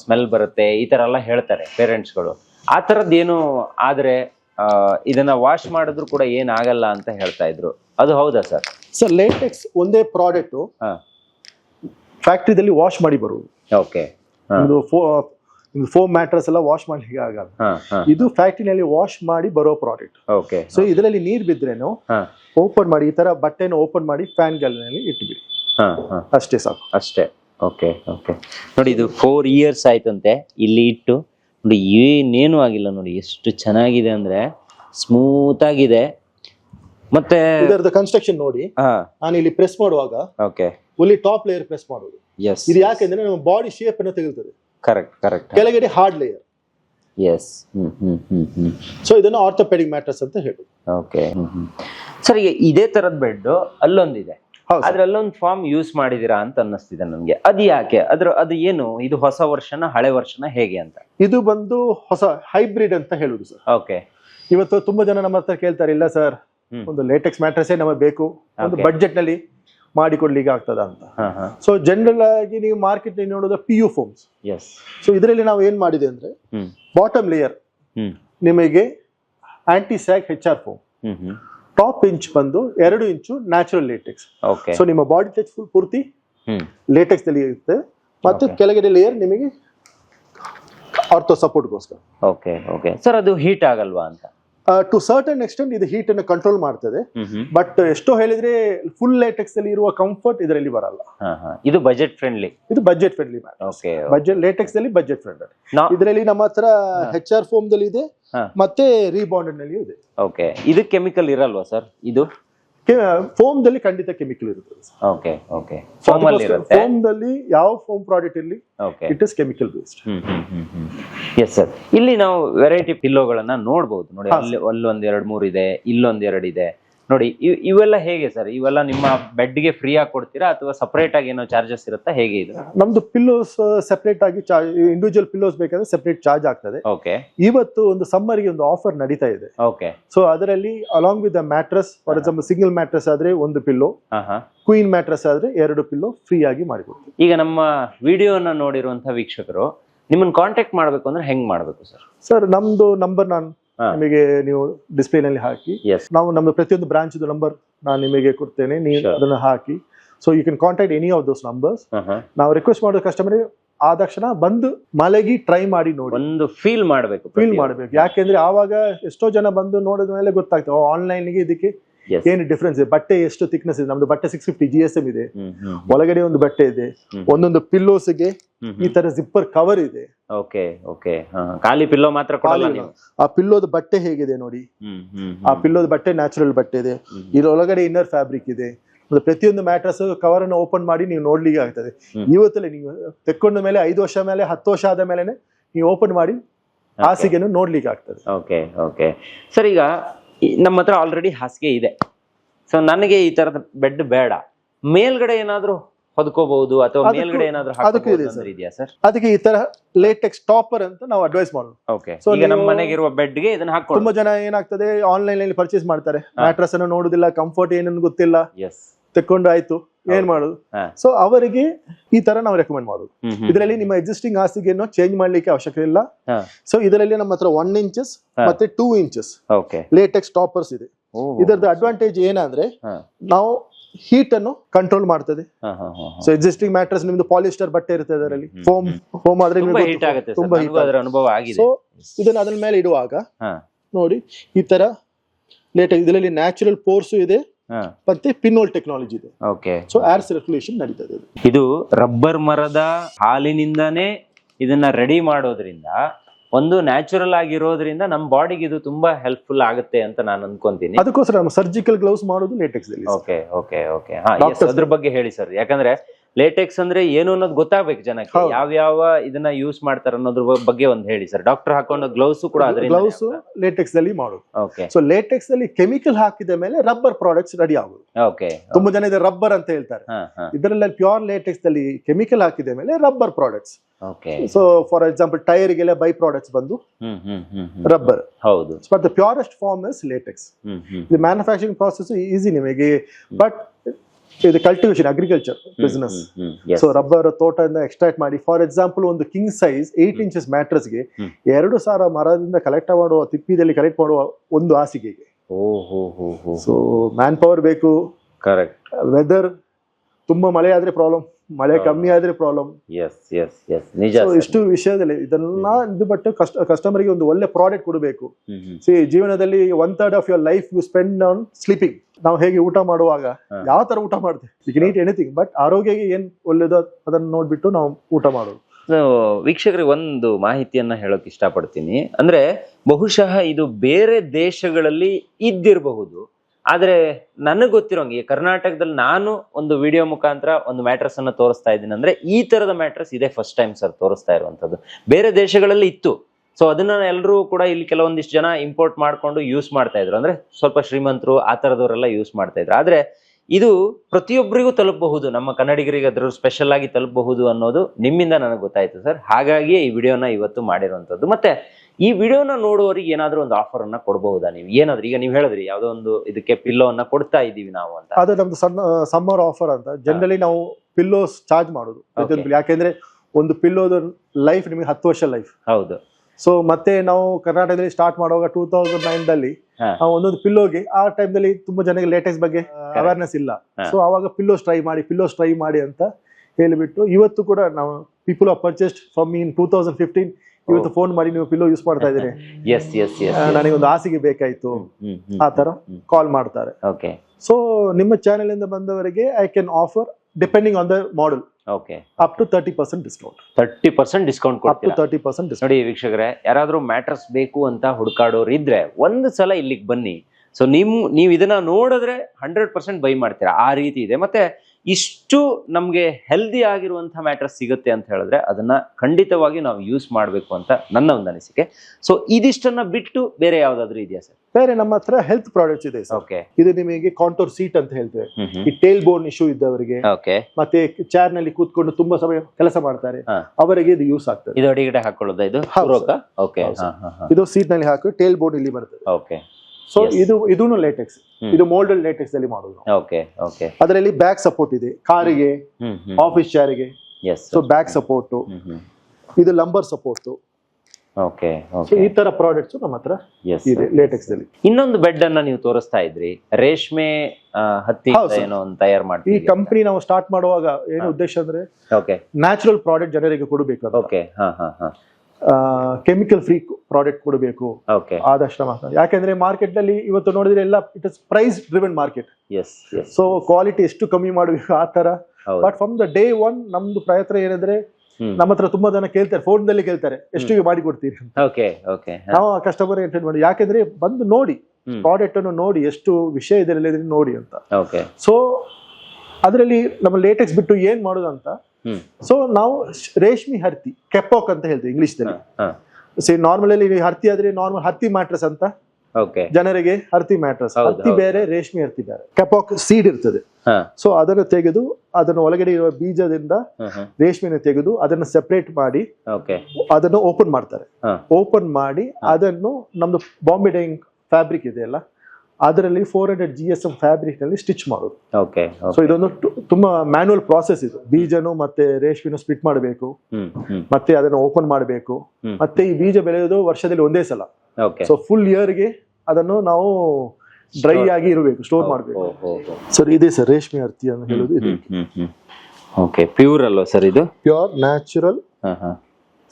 ಸ್ಮೆಲ್ ಬರುತ್ತೆ ಈ ತರ ಎಲ್ಲ ಹೇಳ್ತಾರೆ ಪೇರೆಂಟ್ಸ್ಗಳು ಆ ತರದ್ ಏನು ಆದ್ರೆ ಇದನ್ನ ವಾಶ್ ಮಾಡಿದ್ರು ಕೂಡ ಏನಾಗಲ್ಲ ಅಂತ ಹೇಳ್ತಾ ಇದ್ರು. ಅದು ಹೌದಾ ಸರ್ ಸರ್ ಲೇಟೆಕ್ಸ್ ಒಂದೇ ಪ್ರಾಡಕ್ಟ್ ಹಾ. ಫ್ಯಾಕ್ಟ್ರಿದಲ್ಲಿ ವಾಶ್ ಮಾಡಿ ಬರುವುದು. ಓಕೆ ಒಂದು ಫೋಮ್ ಮ್ಯಾಟ್ರಸ್ ಎಲ್ಲ ವಾಶ್ ಮಾಡ್ಲಿಕ್ಕೆ ಆಗಲ್ಲ. ಇದು ಫ್ಯಾಕ್ಟ್ರಿನಲ್ಲಿ ವಾಶ್ ಮಾಡಿ ಬರೋ ಪ್ರಾಡಕ್ಟ್ ಓಕೆ ಸೊ ಇದರಲ್ಲಿ ನೀರ್ ಬಿದ್ರೇನು? ಓಪನ್ ಮಾಡಿ ಈ ತರ ಬಟ್ಟೆನ ಓಪನ್ ಮಾಡಿ ಫ್ಯಾನ್ ಗ್ಯಾಲರಿನಲ್ಲಿ ಇಟ್ಬಿಡಿ. ಹಾ ಹಾ. ಅಷ್ಟೇ ಸಾಕು. ಅಷ್ಟೇ. ಓಕೆ ಓಕೆ ನೋಡಿ ಇದು ಫೋರ್ ಇಯರ್ಸ್ ಆಯ್ತಂತೆ. ಇಲ್ಲಿ ಇಟ್ಟು ನೋಡಿ ಏನೇನು ಆಗಿಲ್ಲ ನೋಡಿ. ಎಷ್ಟು ಚೆನ್ನಾಗಿದೆ ಅಂದ್ರೆ ಸ್ಮೂತ್ ಆಗಿದೆ. ಮತ್ತೆ ಇದರದ್ದು ಕನ್ಸ್ಟ್ರಕ್ಷನ್ ನೋಡಿ. ಹಾ. ನಾನು ಇಲ್ಲಿ ಪ್ರೆಸ್ ಮಾಡುವಾಗ ಓಕೆ ಟಾಪ್ ಲೇಯರ್ ಪ್ರೆಸ್ ಮಾಡೋದು ಇದು ಯಾಕೆಂದ್ರೆ ನಮ್ಮ ಬಾಡಿ ಶೇಪ್ ಅನ್ನು ತೆಗೆದುತ್ತದೆ ಕರೆಕ್ಟ್ ಕರೆಕ್ಟ್ ಕೆಳಗಡೆ hard layer yes hmm hmm hmm hmm. So ಇದನ್ನು ಆರ್ಥೋಪೆಡಿಕ್ ಮ್ಯಾಟ್ರಸ್ ಅಂತ ಹೇಳುದು ಓಕೆ ಸರ್ ಈಗ ಇದೇ ತರದ್ ಬೆಡ್ ಅಲ್ಲೊಂದಿದೆ. ಹೌದು ಅಲ್ಲೊಂದು ಫಾರ್ಮ್ ಯೂಸ್ ಮಾಡಿದೀರಾ ಅಂತ ಅನ್ನಿಸ್ತಿದೆ ನನಗೆ ಅದು ಯಾಕೆ? ಅದ್ರ ಅದು ಏನು? ಇದು ಹೊಸ ವರ್ಷನ ಹಳೆ ವರ್ಷನ ಹೇಗೆ ಅಂತ? ಇದು ಬಂದು ಹೊಸ ಹೈಬ್ರಿಡ್ ಅಂತ ಹೇಳುದು ಸರ್ ಓಕೆ ಇವತ್ತು ತುಂಬಾ ಜನ ನಮ್ಮ ಹತ್ರ ಕೇಳ್ತಾರೆ ಇಲ್ಲ ಸರ್ ಹ್ಮ್. ಒಂದು ಲೇಟೆಕ್ಸ್ ಮ್ಯಾಟ್ರಸ್ ನಮಗೆ ಬೇಕು. ಒಂದು ಬಜೆಟ್ ಬಡ್ಜೆಟ್ನಲ್ಲಿ ಮಾಡಿಕೊಡ್ಲಿಕ್ಕೆ ಆಗ್ತದ ಅಂತ. ಸೊ ಜನರಲ್ ಆಗಿ ನೀವು ಮಾರ್ಕೆಟ್ ನೋಡೋದು ಪಿ ಯು ಫೋಮ್ಸ್ ಸೊ ಇದರಲ್ಲಿ ನಾವು ಏನ್ ಮಾಡಿದೆ ಅಂದ್ರೆ ಬಾಟಮ್ ಲೇಯರ್ ನಿಮಗೆ anti sag H R foam top inch ಬಂದು ಎರಡು ಇಂಚು ನ್ಯಾಚುರಲ್ ಲೇಟೆಕ್ಸ್ ಓಕೆ ಸೊ ನಿಮ್ಮ ಬಾಡಿ ಟಚ್ ಫುಲ್ ಪೂರ್ತಿ ಲೇಟೆಕ್ಸ್ನಲ್ಲಿ ಇರುತ್ತೆ. ಮತ್ತೆ ಕೆಳಗಡೆ ಲೇಯರ್ ನಿಮಗೆ ಆರ್ಥೋ ಸಪೋರ್ಟ್ಗೋಸ್ಕರ ಓಕೆ ಓಕೆ ಸರ್ ಅದು ಹೀಟ್ ಆಗಲ್ವಾ ಅಂತ? ಟು ಸರ್ಟನ್ ಎಕ್ಸ್ಟೆಂಟ್ ಇದು ಹೀಟ್ ಅನ್ನು ಕಂಟ್ರೋಲ್ ಮಾಡ್ತದೆ. ಬಟ್ ಎಷ್ಟೋ ಹೇಳಿದ್ರೆ ಫುಲ್ ಲೇಟೆಕ್ಸ್ ಅಲ್ಲಿ ಇರುವ ಕಂಫರ್ಟ್ ಇದರಲ್ಲಿ ಬರಲ್ಲ. ಇದು ಬಜೆಟ್ ಫ್ರೆಂಡ್ಲಿ ಇದು budget friendly okay budget latex ಅಲ್ಲಿ ಬಜೆಟ್ ಫ್ರೆಂಡ್ಲಿ ಇದರಲ್ಲಿ ನಮ್ಮ ಹತ್ರ ಹೆಚ್ ಆರ್ ಫೋಮ್ ದಲ್ಲಿ ಇದೆ ಮತ್ತೆ ರೀಬಾಂಡೆಡ್ನಲ್ಲಿ ಇದೆ. ಓಕೆ ಇದು ಕೆಮಿಕಲ್ ಇರಲ್ವಾ ಸರ್ ಇದು? ಫೋಮ್ ದಲ್ಲಿ ಖಂಡಿತ ಕೆಮಿಕಲ್ ಇರುತ್ತೆ. ಓಕೆ ಓಕೆ ಫೋಮ್ ಅಲ್ಲಿ ಇರುತ್ತೆ? ಯಾವ ಫೋಮ್ ಪ್ರಾಡಕ್ಟ್ ಇಲ್ಲಿ okay it is chemical based yes sir ಇಲ್ಲಿ ನಾವು ವೆರೈಟಿ ಪಿಲ್ಲೋಗಳನ್ನ ನೋಡಬಹುದು ನೋಡಿ ಅಲ್ಲಿ ಅಲ್ಲೊಂದ್ ಎರಡ್ ಮೂರು ಇದೆ ಇಲ್ಲೊಂದ್ ಎರಡ್ ಇದೆ. ನೋಡಿ ಇವ್- ಇವೆಲ್ಲ ಹೇಗೆ ಸರ್ ಇವೆಲ್ಲ ನಿಮ್ಮ ಬೆಡ್ಗೆ ಫ್ರೀ ಆಗಿ ಕೊಡ್ತೀರಾ ಅಥವಾ ಸಪರೇಟ್ ಆಗಿ ಏನೋ ಚಾರ್ಜಸ್ ಇರುತ್ತಾ? ಹೇಗೆ ಇದು? ನಮ್ದು ಪಿಲ್ಲೋಸ್ ಸೆಪರೇಟ್ ಆಗಿ ಚಾರ್ಜ್ ಇಂಡಿವಿಜುವಲ್ ಪಿಲ್ಲೋಸ್ ಬೇಕಾದ್ರೆ ಸೆಪರೇಟ್ ಚಾರ್ಜ್ ಆಗ್ತದೆ. ಓಕೆ ಇವತ್ತು ಒಂದು ಸಮ್ಮರ್ಗೆ ಒಂದು ಆಫರ್ ನಡೀತಾ ಇದೆ. ಓಕೆ ಸೊ ಅದರಲ್ಲಿ along with the mattress for example single mattress ಆದ್ರೆ ಒಂದು ಪಿಲ್ಲೋ ಕ್ವೀನ್ ಮ್ಯಾಟ್ರಸ್ ಆದ್ರೆ ಎರಡು ಪಿಲ್ಲೋ ಫ್ರೀ ಆಗಿ ಮಾಡಿಕೊಡ್ತೀವಿ. ಈಗ ನಮ್ಮ ವಿಡಿಯೋನ ನೋಡಿರುವಂತಹ ವೀಕ್ಷಕರು ನಿಮ್ಮನ್ನ ಕಾಂಟ್ಯಾಕ್ಟ್ ಮಾಡಬೇಕು ಅಂದ್ರೆ ಹೆಂಗ್ ಮಾಡಬೇಕು ಸರ್ ಸರ್ ನಮ್ದು ನಂಬರ್ ನಾನು. ನಿಮಗೆ ನೀವು ಡಿಸ್ಪ್ಲೇ ನಲ್ಲಿ ಹಾಕಿ. ನಾವು ನಮ್ಮ ಪ್ರತಿಯೊಂದು ಬ್ರಾಂಚ್ ನಂಬರ್ ನಾನು ನಿಮಗೆ ಕೊಡ್ತೇನೆ. ನೀವು. ಅದನ್ನ ಹಾಕಿ. So you can contact any of those numbers ನಾವು ರಿಕ್ವೆಸ್ಟ್ ಮಾಡೋ ಕಸ್ಟಮರ್ ಆ ತಕ್ಷಣ ಬಂದು ಮಲಗಿ ಟ್ರೈ ಮಾಡಿ ನೋಡಿ. ಒಂದು ಫೀಲ್ ಮಾಡಬೇಕು ಫೀಲ್. ಮಾಡಬೇಕು. ಯಾಕೆಂದ್ರೆ ಆವಾಗ ಎಷ್ಟೋ ಜನ ಬಂದು ನೋಡಿದ ಮೇಲೆ ಗೊತ್ತಾಗ್ತದೆ ಆನ್ಲೈನ್ಗೆ ಇದಕ್ಕೆ. ಏನು ಡಿಫ್ರೆನ್ಸ್ ಇದೆ? ಬಟ್ಟೆ ಎಷ್ಟು ಥಿಕ್ನೆಸ್ ಇದೆ? ನಮ್ದು ಬಟ್ಟೆ six fifty G S M ಇದೆ. ಒಳಗಡೆ ಒಂದು ಬಟ್ಟೆ ಇದೆ. ಒಂದೊಂದು ಪಿಲ್ಲೋಸ್ಗೆ ಈ ತರ ಜಿಪ್ಪರ್ ಕವರ್ ಇದೆ. ಓಕೆ ಓಕೆ ಖಾಲಿ ಪಿಲ್ಲೋ ಮಾತ್ರ ಆ ಪಿಲ್ಲೋದ ಬಟ್ಟೆ ಹೇಗಿದೆ ನೋಡಿ? ಆ ಪಿಲ್ಲೋದ ಬಟ್ಟೆ ನ್ಯಾಚುರಲ್ ಬಟ್ಟೆ ಇದೆ. ಇದರೊಳಗಡೆ ಇನ್ನರ್ ಫ್ಯಾಬ್ರಿಕ್ ಇದೆ. ಪ್ರತಿಯೊಂದು ಮ್ಯಾಟ್ರಸ್ ಕವರ್ ಅನ್ನು ಓಪನ್ ಮಾಡಿ ನೀವು ನೋಡ್ಲಿಕ್ಕೆ ಆಗ್ತದೆ. ಇವತ್ತಲ್ಲೇ ನೀವು ತೆಕ್ಕೊಂಡ ಮೇಲೆ ಐದು ವರ್ಷ ಮೇಲೆ ಹತ್ತು ವರ್ಷ ಆದ ಮೇಲೆ ನೀವು ಓಪನ್ ಮಾಡಿ ಹಾಸಿಗೆಯನ್ನು ನೋಡ್ಲಿಕ್ಕೆ ಆಗ್ತದೆ. ಓಕೆ ಓಕೆ ಸರ್ ಈಗ ನಮ್ಮ ಹತ್ರ ಆಲ್ರೆಡಿ ಹಾಸಿಗೆ ಇದೆ. ಸೊ ನನಗೆ ಈ ತರದ ಬೆಡ್ ಬೇಡ. ಮೇಲ್ಗಡೆ ಏನಾದ್ರೂ ಹೊದ್ಕೋಬಹುದು ಅಥವಾ ಮೇಲ್ಗಡೆ ಏನಾದ್ರೂ ಅದಕ್ಕೂ ಇದೆ ಹಾಕೋಬಹುದು ಇದೆಯಾ ಸರ್? ಅದಕ್ಕೆ ಈ ತರ ಲೇಟೆಕ್ಸ್ ಟಾಪರ್ ಅಂತ ನಾವು ಅಡ್ವೈಸ್ ಮಾಡೋದು. ಓಕೆ ಸೊ ಈಗ ನಮ್ಮ ಮನೆಗಿರುವ ಬೆಡ್ಗೆ ಇದನ್ನ ಹಾಕೊಂಡು ತುಂಬಾ ಜನ ಏನಾಗ್ತದೆ ಆನ್ಲೈನ್ ಅಲ್ಲಿ ಪರ್ಚೇಸ್ ಮಾಡ್ತಾರೆ. ಮ್ಯಾಟ್ರೆಸ್ ಮ್ಯಾಟ್ರಸ್ ಅನ್ನು ನೋಡುದಿಲ್ಲ ಕಂಫರ್ಟ್ ಏನನ್ನು ಗೊತ್ತಿಲ್ಲ. ಎಸ್ ತೆಕ್ಕೊಂಡು ಆಯ್ತು ಏನ್ ಮಾಡುದು? ಸೊ ಅವರಿಗೆ ಈ ತರ ನಾವು ರೆಕಮೆಂಡ್ ಮಾಡುದು. ಇದರಲ್ಲಿ ನಿಮ್ಮ ಎಕ್ಸಿಸ್ಟಿಂಗ್ ಹಾಸಿಗೆಯನ್ನು ಚೇಂಜ್ ಮಾಡ್ಲಿಕ್ಕೆ ಅವಶ್ಯಕತೆ ಇಲ್ಲ. ಸೊ ಇದರಲ್ಲಿ ನಮ್ಮ ಹತ್ರ ಒನ್ ಇಂಚಸ್ ಮತ್ತೆ two inches okay latex toppers ಇದೆ. ಇದರದ ಅಡ್ವಾಂಟೇಜ್ ಏನಂದ್ರೆ. ನಾವು ಹೀಟ್ ಅನ್ನು ಕಂಟ್ರೋಲ್ ಮಾಡ್ತದೆ. ಸೊ ಎಕ್ಸಿಸ್ಟಿಂಗ್ ಮ್ಯಾಟ್ರಸ್ ನಿಮ್ದು ಪಾಲಿಸ್ಟರ್ ಬಟ್ಟೆ ಇರುತ್ತೆ ಅದರಲ್ಲಿ. ಫೋಮ್ ಹ್ಮ್. ಫೋಮ್ ಆದ್ರೆ ತುಂಬಾ ಅನುಭವ ಆಗಿದೆ. ಸೊ ಇದನ್ನ ಅದ್ರ ಮೇಲೆ ಇಡುವಾಗ ನೋಡಿ ಈ ತರ ಲೇಟೆಕ್ಸ್ ಇದರಲ್ಲಿ ನ್ಯಾಚುರಲ್ ಪೋರ್ಸು ಇದೆ. ಮತ್ತೆ ಪಿನ್ನೋಲ್ ಟೆಕ್ನಾಲಜಿ ಇದೆ. ಓಕೆ ಸೊ ಏರ್ ಸರ್ಕ್ಯುಲೇಷನ್ ನಡೀತದೆ ಇದು. ರಬ್ಬರ್ ಮರದ ಹಾಲಿನಿಂದಾನೇ ಇದನ್ನ ರೆಡಿ ಮಾಡೋದ್ರಿಂದ ಒಂದು ನ್ಯಾಚುರಲ್ ಆಗಿರೋದ್ರಿಂದ ನಮ್ಮ ಬಾಡಿಗೆ ಇದು ತುಂಬಾ ಹೆಲ್ಪ್ಫುಲ್ ಆಗುತ್ತೆ ಅಂತ ನಾನು ಅನ್ಕೊಂತೀನಿ. ಅದಕ್ಕೋಸ್ಕರ ಸರ್ಜಿಕಲ್ ಗ್ಲೌಸ್ ಮಾಡೋದು ಲೇಟೆಕ್ಸ್ ಓಕೆ ಓಕೆ ಓಕೆ ಹಾ ಅದ್ರ ಬಗ್ಗೆ ಹೇಳಿ ಸರ್ ಯಾಕಂದ್ರೆ ಲೇಟೆಕ್ಸ್ ಅಂದ್ರೆ ಏನು ಅನ್ನೋದು ಗೊತ್ತಾಗ್ಬೇಕು ಜನಕ್ಕೆ. ಯಾವ ಯಾವ ಇದನ್ನ ಯೂಸ್ ಮಾಡ್ತಾರೆ ಅನ್ನೋದ್ರ ಬಗ್ಗೆ ಒಂದು ಹೇಳಿ ಸರ್ ಡಾಕ್ಟರ್ ಹಾಕೊಂಡು ಗ್ಲೌಸ್ ಕೂಡ ಗ್ಲೌಸ್ ಲೇಟೆಕ್ಸ್ ಅಲ್ಲಿ ಮಾಡೋದು. ಓಕೆ ಸೊ ಲೇಟೆಕ್ಸ್ ಅಲ್ಲಿ ಕೆಮಿಕಲ್ ಹಾಕಿದ ಮೇಲೆ ರಬ್ಬರ್ ಪ್ರಾಡಕ್ಟ್ಸ್ ರೆಡಿ ಆಗುದು. ಓಕೆ ತುಂಬಾ ಜನ ಇದೆ ರಬ್ಬರ್ ಅಂತ ಹೇಳ್ತಾರೆ. ಇದರಲ್ಲಿ ಪ್ಯೂರ್ ಲೇಟೆಕ್ಸ್ ಅಲ್ಲಿ ಕೆಮಿಕಲ್ ಹಾಕಿದ ಮೇಲೆ rubber products okay so for example tyre ಗೆಲ್ಲ ಬೈ ಪ್ರಾಡಕ್ಟ್ಸ್ ಬಂದು hmm hmm hmm hmm. Rubber ಹೌದು. But the purest form is latex manufacturing process easy ನಿಮಗೆ. ಬಟ್ ಇದು cultivation agriculture business so rubber ತೋಟದಿಂದ extract ಮಾಡಿ for example ಒಂದು king size eight inches ಮ್ಯಾಟ್ರಸ್ಗೆ ಗೆ ಎರಡು ಸಾವಿರ ಮರದಿಂದ ಕಲೆಕ್ಟ್ ಮಾಡುವ ತಿಪ್ಪಿದಲ್ಲಿ ಕಲೆಕ್ಟ್ ಮಾಡುವ ಒಂದು ಹಾಸಿಗೆಗೆ ಸೊ ಮ್ಯಾನ್ ಪವರ್ ಬೇಕು. ಕರೆಕ್ಟ್ ವೆದರ್ ತುಂಬಾ ಮಳೆ ಆದ್ರೆ ಪ್ರಾಬ್ಲಮ್ ಮಳೆ ಕಮ್ಮಿ ಆದ್ರೆ ಪ್ರಾಬ್ಲಮ್ ಎಸ್ ಎಸ್ ಎಸ್ ನಿಜ. ಇಷ್ಟು ವಿಷಯದಲ್ಲಿ ಇದನ್ನ ಇದು ಬಟ್ಟು ಕಸ್ಟಮರ್ಗೆ ಒಂದು ಒಳ್ಳೆ ಪ್ರಾಡಕ್ಟ್ ಕೊಡಬೇಕು. ಸಿ ಜೀವನದಲ್ಲಿ one third of your life you spend on sleeping ನಾವು ಹೇಗೆ ಊಟ ಮಾಡುವಾಗ ಯಾವ ತರ ಊಟ ಮಾಡ್ತೀವಿ ಯು ಈಟ್ ಎನಿಥಿಂಗ್ ಬಟ್ ಆರೋಗ್ಯಕ್ಕೆ ಏನ್ ಒಳ್ಳೇದು ಅದನ್ನ ನೋಡ್ಬಿಟ್ಟು ನಾವು ಊಟ ಮಾಡೋದು. ವೀಕ್ಷಕರಿಗೆ ಒಂದು ಮಾಹಿತಿಯನ್ನ ಹೇಳೋಕೆ ಇಷ್ಟಪಡ್ತೀನಿ. ಅಂದ್ರೆ ಬಹುಶಃ ಇದು ಬೇರೆ ದೇಶಗಳಲ್ಲಿ ಇದ್ದಿರಬಹುದು. ಆದ್ರೆ ನನಗೆ ಗೊತ್ತಿರೋಂಗೆ ಈ ಕರ್ನಾಟಕದಲ್ಲಿ ನಾನು ಒಂದು ವಿಡಿಯೋ ಮುಖಾಂತರ ಒಂದು ಮ್ಯಾಟ್ರಸ್ ಅನ್ನ ತೋರಿಸ್ತಾ ಇದ್ದೀನಿ ಅಂದ್ರೆ ಈ ತರದ ಮ್ಯಾಟ್ರಸ್ ಇದೇ ಫಸ್ಟ್ ಟೈಮ್ ಸರ್ ತೋರಿಸ್ತಾ ಇರುವಂತದ್ದು ಬೇರೆ ದೇಶಗಳಲ್ಲಿ ಇತ್ತು. ಸೊ ಅದನ್ನ ಎಲ್ಲರೂ ಕೂಡ ಇಲ್ಲಿ ಕೆಲವೊಂದಿಷ್ಟು ಜನ ಇಂಪೋರ್ಟ್ ಮಾಡ್ಕೊಂಡು ಯೂಸ್ ಮಾಡ್ತಾ ಇದ್ರು. ಅಂದ್ರೆ ಸ್ವಲ್ಪ ಶ್ರೀಮಂತರು ಆ ತರದವರೆಲ್ಲ ಯೂಸ್ ಮಾಡ್ತಾ ಇದ್ರು. ಆದ್ರೆ ಇದು ಪ್ರತಿಯೊಬ್ಬರಿಗೂ ತಲುಪಬಹುದು. ನಮ್ಮ ಕನ್ನಡಿಗರಿಗೆ ಅದ್ರ ಸ್ಪೆಷಲ್ ಆಗಿ ತಲುಪಬಹುದು ಅನ್ನೋದು ನಿಮ್ಮಿಂದ ನನಗೆ ಗೊತ್ತಾಯ್ತು ಸರ್ ಹಾಗಾಗಿ ಈ ವಿಡಿಯೋನ ಇವತ್ತು ಮಾಡಿರುವಂತದ್ದು ಮತ್ತೆ ಈ ವಿಡಿಯೋನ ನೋಡುವವರಿಗೆ ಏನಾದ್ರೂ ಒಂದು ಆಫರ್ ಅನ್ನ ಕೊಡಬಹುದಾ ನೀವು? ಏನಾದ್ರೂ ಈಗ ನೀವು ಹೇಳಿದ್ರಿ ಯಾವ್ದೋ ಒಂದು ಇದಕ್ಕೆ ಪಿಲ್ಲೋ ಅನ್ನ ಕೊಡ್ತಾ ಇದೀವಿ ನಾವು ಅಂತ. ಅದು ನಮ್ದು ಸಣ್ಣ ಸಮ್ಮರ್ ಆಫರ್ ಅಂತ. ಜನರಲಿ ನಾವು ಪಿಲ್ಲೋಸ್ ಚಾರ್ಜ್ ಮಾಡೋದು. ಪ್ರತಿಯೊಂದು. ಯಾಕೆಂದ್ರೆ ಒಂದು ಪಿಲ್ಲೋದ ಲೈಫ್ ನಿಮಗೆ ಹತ್ತು ವರ್ಷ ಲೈಫ್ ಹೌದು. ಸೊ ಮತ್ತೆ ನಾವು ಕರ್ನಾಟಕದಲ್ಲಿ ಸ್ಟಾರ್ಟ್ ಮಾಡುವಾಗ ಟೂ ತೌಸಂಡ್ ನೈನ್ ದಲ್ಲಿ ಒಂದೊಂದು ಪಿಲ್ಲೋಗೆ ಆ ಟೈಮ್ದಲ್ಲಿ ತುಂಬಾ ಜನಕ್ಕೆ ಲೇಟೆಸ್ಟ್ ಬಗ್ಗೆ ಅವೇರ್ನೆಸ್ ಇಲ್ಲ. ಸೊ ಅವಾಗ ಪಿಲ್ಲೋಸ್ ಟ್ರೈ ಮಾಡಿ ಪಿಲ್ಲೋಸ್ ಟ್ರೈ ಮಾಡಿ ಅಂತ ಹೇಳಿಬಿಟ್ಟು ಇವತ್ತು ಕೂಡ ನಾವು people of purchased from in two thousand fifteen ಇವತ್ತು ಫೋನ್ ಮಾಡಿ ನೀವು ಪಿಲ್ಲೋ ಯೂಸ್ ಮಾಡ್ತಾ ಇದೀರಿ ಎಸ್ ಎಸ್ ಎಸ್ ನನಗೆ ಒಂದು ಹಾಸಿಗೆ ಬೇಕಾಯ್ತು. ಆ ತರ ಕಾಲ್ ಮಾಡ್ತಾರೆ. ಓಕೆ ಸೊ ನಿಮ್ಮ ಚಾನೆಲ್ ಇಂದ ಬಂದವರಿಗೆ I can offer depending on the model okay up to thirty percent discount thirty percent discount up to thirty percent ನೋಡಿ ವೀಕ್ಷಕರೇ ಯಾರಾದರೂ ಮ್ಯಾಟ್ರಸ್ ಬೇಕು ಅಂತ ಹುಡುಕಾಡೋರು ಇದ್ರೆ ಒಂದು ಸಲ ಇಲ್ಲಿಗೆ ಬನ್ನಿ. ಸೊ ನಿಮ್ ನೀವು ಇದನ್ನ ನೋಡಿದ್ರೆ ಹಂಡ್ರೆಡ್ ಪರ್ಸೆಂಟ್ ಬೈ ಮಾಡ್ತೀರಾ. ಆ ರೀತಿ ಇದೆ. ಮತ್ತೆ ಇಷ್ಟು ನಮಗೆ ಹೆಲ್ದಿ ಆಗಿರುವಂಥ ಮ್ಯಾಟರ್ ಸಿಗುತ್ತೆ ಅಂತ ಹೇಳಿದ್ರೆ ಅದನ್ನ ಖಂಡಿತವಾಗಿ ನಾವು ಯೂಸ್ ಮಾಡಬೇಕು ಅಂತ ನನ್ನ ಒಂದು ಅನಿಸಿಕೆ. ಸೊ ಇದಿಷ್ಟನ್ನ ಬಿಟ್ಟು ಬೇರೆ ಯಾವುದಾದ್ರೂ ಇದೆಯಾ ಸರ್? ಬೇರೆ ನಮ್ಮ ಹತ್ರ ಹೆಲ್ತ್ ಪ್ರಾಡಕ್ಟ್ಸ್ ಇದೆ ಸರ್. ಓಕೆ ಇದು ನಿಮಗೆ ಕಾಂಟೋರ್ ಸೀಟ್ ಅಂತ ಹೇಳ್ತೇವೆ. ಈ ಟೇಲ್ ಬೋನ್ ಇಶ್ಯೂ ಇದ್ದವರಿಗೆ ಓಕೆ ಮತ್ತೆ ಚೇರ್ನಲ್ಲಿ ಕೂತ್ಕೊಂಡು ತುಂಬಾ ಸಮಯ ಕೆಲಸ ಮಾಡ್ತಾರೆ ಅವರಿಗೆ ಇದು ಯೂಸ್ ಆಗ್ತದೆ. ಇದು ಅಡಿಗಡೆ ಹಾಕೊಳ್ಳೋದು ಇದು? ಓಕೆ ಇದು ಸೀಟ್ನಲ್ಲಿ ಹಾಕಿ ಟೇಲ್ ಬೋನ್ ಇಲ್ಲಿ ಬರ್ತದೆ. ಓಕೆ ಸೊ ಇದು ಇದೂನು ಲೇಟೆಕ್ಸ್ ಇದು ಮೋಲ್ಡೆಡ್ ಲೇಟೆಕ್ಸ್ ಅಲ್ಲಿ ಮಾಡೋದು ಓಕೆ ಓಕೆ ಅದರಲ್ಲಿ ಬ್ಯಾಕ್ ಸಪೋರ್ಟ್ ಇದೆ. ಕಾರಿಗೆ ಆಫೀಸ್ ಚೇರ್ಗೆ ಎಸ್ ಸೊ ಬ್ಯಾಕ್ ಸಪೋರ್ಟ್ ಇದು ಲಂಬರ್ ಸಪೋರ್ಟ್ ಓಕೆ ಈ ತರ ಪ್ರಾಡಕ್ಟ್ಸ್ ನಮ್ಮ ಹತ್ರ ಇದೆ ಲೇಟೆಕ್ಸ್ ಅಲ್ಲಿ ಇನ್ನೊಂದು ಬೆಡ್ ಅನ್ನ ನೀವು ತೋರಿಸ್ತಾ ಇದ್ರಿ. ರೇಷ್ಮೆ ಹತ್ತಿ. ಏನೋ ತಯಾರು ಈ ಮಾಡ್ತೀವಿ ಕಂಪನಿ ನಾವು ಸ್ಟಾರ್ಟ್ ಮಾಡುವಾಗ ಏನು ಉದ್ದೇಶ ಅಂದ್ರೆ ಓಕೆ ನ್ಯಾಚುರಲ್ ಪ್ರಾಡಕ್ಟ್ ಜನರಿಗೆ ಕೊಡಬೇಕು ಓಕೆ ಹಾ ಹಾ ಹಾ. ಕೆಮಿಕಲ್ ಫ್ರೀ ಪ್ರಾಡಕ್ಟ್ ಕೊಡಬೇಕು. ಆದಷ್ಟು ಮಾತ್ರ. ಯಾಕೆಂದ್ರೆ ಮಾರ್ಕೆಟ್ನಲ್ಲಿ ಇವತ್ತು ನೋಡಿದ್ರೆ ಎಲ್ಲ it is price driven market so quality ಎಷ್ಟು ಕಮ್ಮಿ ಮಾಡಬೇಕು ಆ ತರ but from the day one ನಮ್ದು ಪ್ರಯತ್ನ ಏನಂದ್ರೆ ನಮ್ಮ ಹತ್ರ ತುಂಬಾ ಜನ ಕೇಳ್ತಾರೆ ಫೋನ್ನಲ್ಲಿ ಕೇಳ್ತಾರೆ ಎಷ್ಟಿಗೆ ಮಾಡಿ ಕೊಡ್ತೀರಿ? ನಾವು ಕಸ್ಟಮರ್ ಎಂಟೆಂಡ್ ಮಾಡಿ. ಯಾಕೆಂದ್ರೆ ಬಂದು ನೋಡಿ ಪ್ರಾಡಕ್ಟ್ ಅನ್ನು ನೋಡಿ ಎಷ್ಟು ವಿಷಯ ಇದೆ ನೋಡಿ ಅಂತ. ಸೊ ಅದರಲ್ಲಿ ನಮ್ಮ ಲೇಟೆಕ್ಸ್ ಬಿಟ್ಟು ಏನ್ ಮಾಡೋದಂತ ಸೊ ನಾವು ರೇಷ್ಮಿ ಹರ್ತಿ ಕೆಪೋಕ್ ಅಂತ ಹೇಳ್ತೀವಿ ಇಂಗ್ಲಿಷ್ ದಲ್ಲಿ ಸಿ ನಾರ್ಮಲ್ ಅಲ್ಲಿ ಹರ್ತಿ ಆದ್ರೆ ನಾರ್ಮಲ್ ಹರ್ತಿ ಮ್ಯಾಟ್ರಸ್ ಅಂತ? ಜನರಿಗೆ ಹರ್ತಿ ಮ್ಯಾಟ್ರಸ್ ಹತ್ತಿ ಬೇರೆ ರೇಷ್ಮೆ ಹರ್ತಿ ಬೇರೆ. ಕೆಪಾಕ್ ಸೀಡ್ ಇರ್ತದೆ. ಸೊ ಅದನ್ನು ತೆಗೆದು ಅದನ್ನು ಒಳಗಡೆ ಇರುವ ಬೀಜದಿಂದ ರೇಷ್ಮೆಯನ್ನು ತೆಗೆದು ಅದನ್ನು ಸೆಪರೇಟ್ ಮಾಡಿ ಅದನ್ನು ಓಪನ್ ಮಾಡ್ತಾರೆ. ಓಪನ್ ಮಾಡಿ ಅದನ್ನು ನಮ್ದು ಬಾಂಬೆ ಡೈಂಗ್ ಫ್ಯಾಬ್ರಿಕ್ ಇದೆಯಲ್ಲ ಅದರಲ್ಲಿ four hundred G S M ಫ್ಯಾಬ್ರಿಕ್ನಲ್ಲಿ stitch ಮಾಡೋದು. ಓಕೆ ಸೊ ಇದೊಂದು ತುಂಬಾ ಮ್ಯಾನುವಲ್ ಪ್ರಾಸೆಸ್ ಇದು. ಬೀಜನು ಮತ್ತೆ ರೇಷ್ಮೆನು ಸ್ಪಿಟ್ ಮಾಡಬೇಕು. ಮತ್ತೆ ಅದನ್ನು ಓಪನ್ ಮಾಡಬೇಕು. ಮತ್ತೆ ಈ ಬೀಜ ಬೆಳೆಯೋದು ವರ್ಷದಲ್ಲಿ ಒಂದೇ ಸಲ. ಸೊ ಫುಲ್ ಇಯರ್ಗೆ ಅದನ್ನು ನಾವು ಡ್ರೈ ಆಗಿ ಇರಬೇಕು ಸ್ಟೋರ್ ಮಾಡಬೇಕು. ಸರ್ ಇದೆ ಸರ್ ರೇಷ್ಮೆ ಅರ್ತಿ ಅಂತ ಹೇಳುದು ಇದು ಓಕೆ ಪ್ಯೂರ್ ಅಲ್ವಾ ಸರ್ ಇದು? Pure natural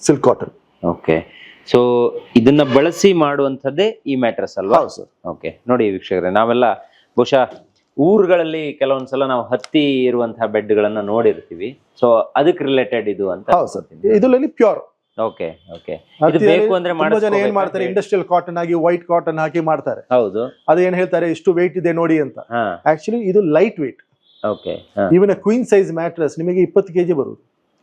silk cotton okay so ಇದನ್ನ ಬಳಸಿ ಮಾಡುವಂಥದ್ದೇ ಈ ಮ್ಯಾಟ್ರಸ್ ಅಲ್ವಾ? ಹೌದು ಸರ್. ಓಕೆ ನೋಡಿ ವೀಕ್ಷಕರೇ ನಾವೆಲ್ಲ ಬಹುಶಃ ಊರುಗಳಲ್ಲಿ ಕೆಲವೊಂದ್ಸಲ ನಾವು ಹತ್ತಿ ಇರುವಂತಹ ಬೆಡ್ಗಳನ್ನ ನೋಡಿರ್ತೀವಿ. ಸೊ ಅದಕ್ಕೆ ರಿಲೇಟೆಡ್ ಇದು ಅಂತ ಹೌದು ಸರ್. ಇದರಲ್ಲಿ ಪ್ಯೂರ್ ಓಕೆ ಓಕೆ ಇದು ಬೇಕು ಅಂದ್ರೆ ತುಂಬಾ ಜನ ಏನ್ ಮಾಡ್ತಾರೆ? ಇಂಡಸ್ಟ್ರಿಯಲ್ ಕಾಟನ್ ಆಗಿ ವೈಟ್ ಕಾಟನ್ ಹಾಕಿ ಮಾಡ್ತಾರೆ. ಹೌದು. ಅದು ಏನ್ ಹೇಳ್ತಾರೆ? ಇಷ್ಟು ವೆಯ್ಟ್ ಇದೆ ನೋಡಿ ಅಂತ. ಆಕ್ಚುಲಿ ಇದು light weight okay even queen size mattress ನಿಮಗೆ ಇಪ್ಪತ್ತು ಕೆಜಿ ಬರುದು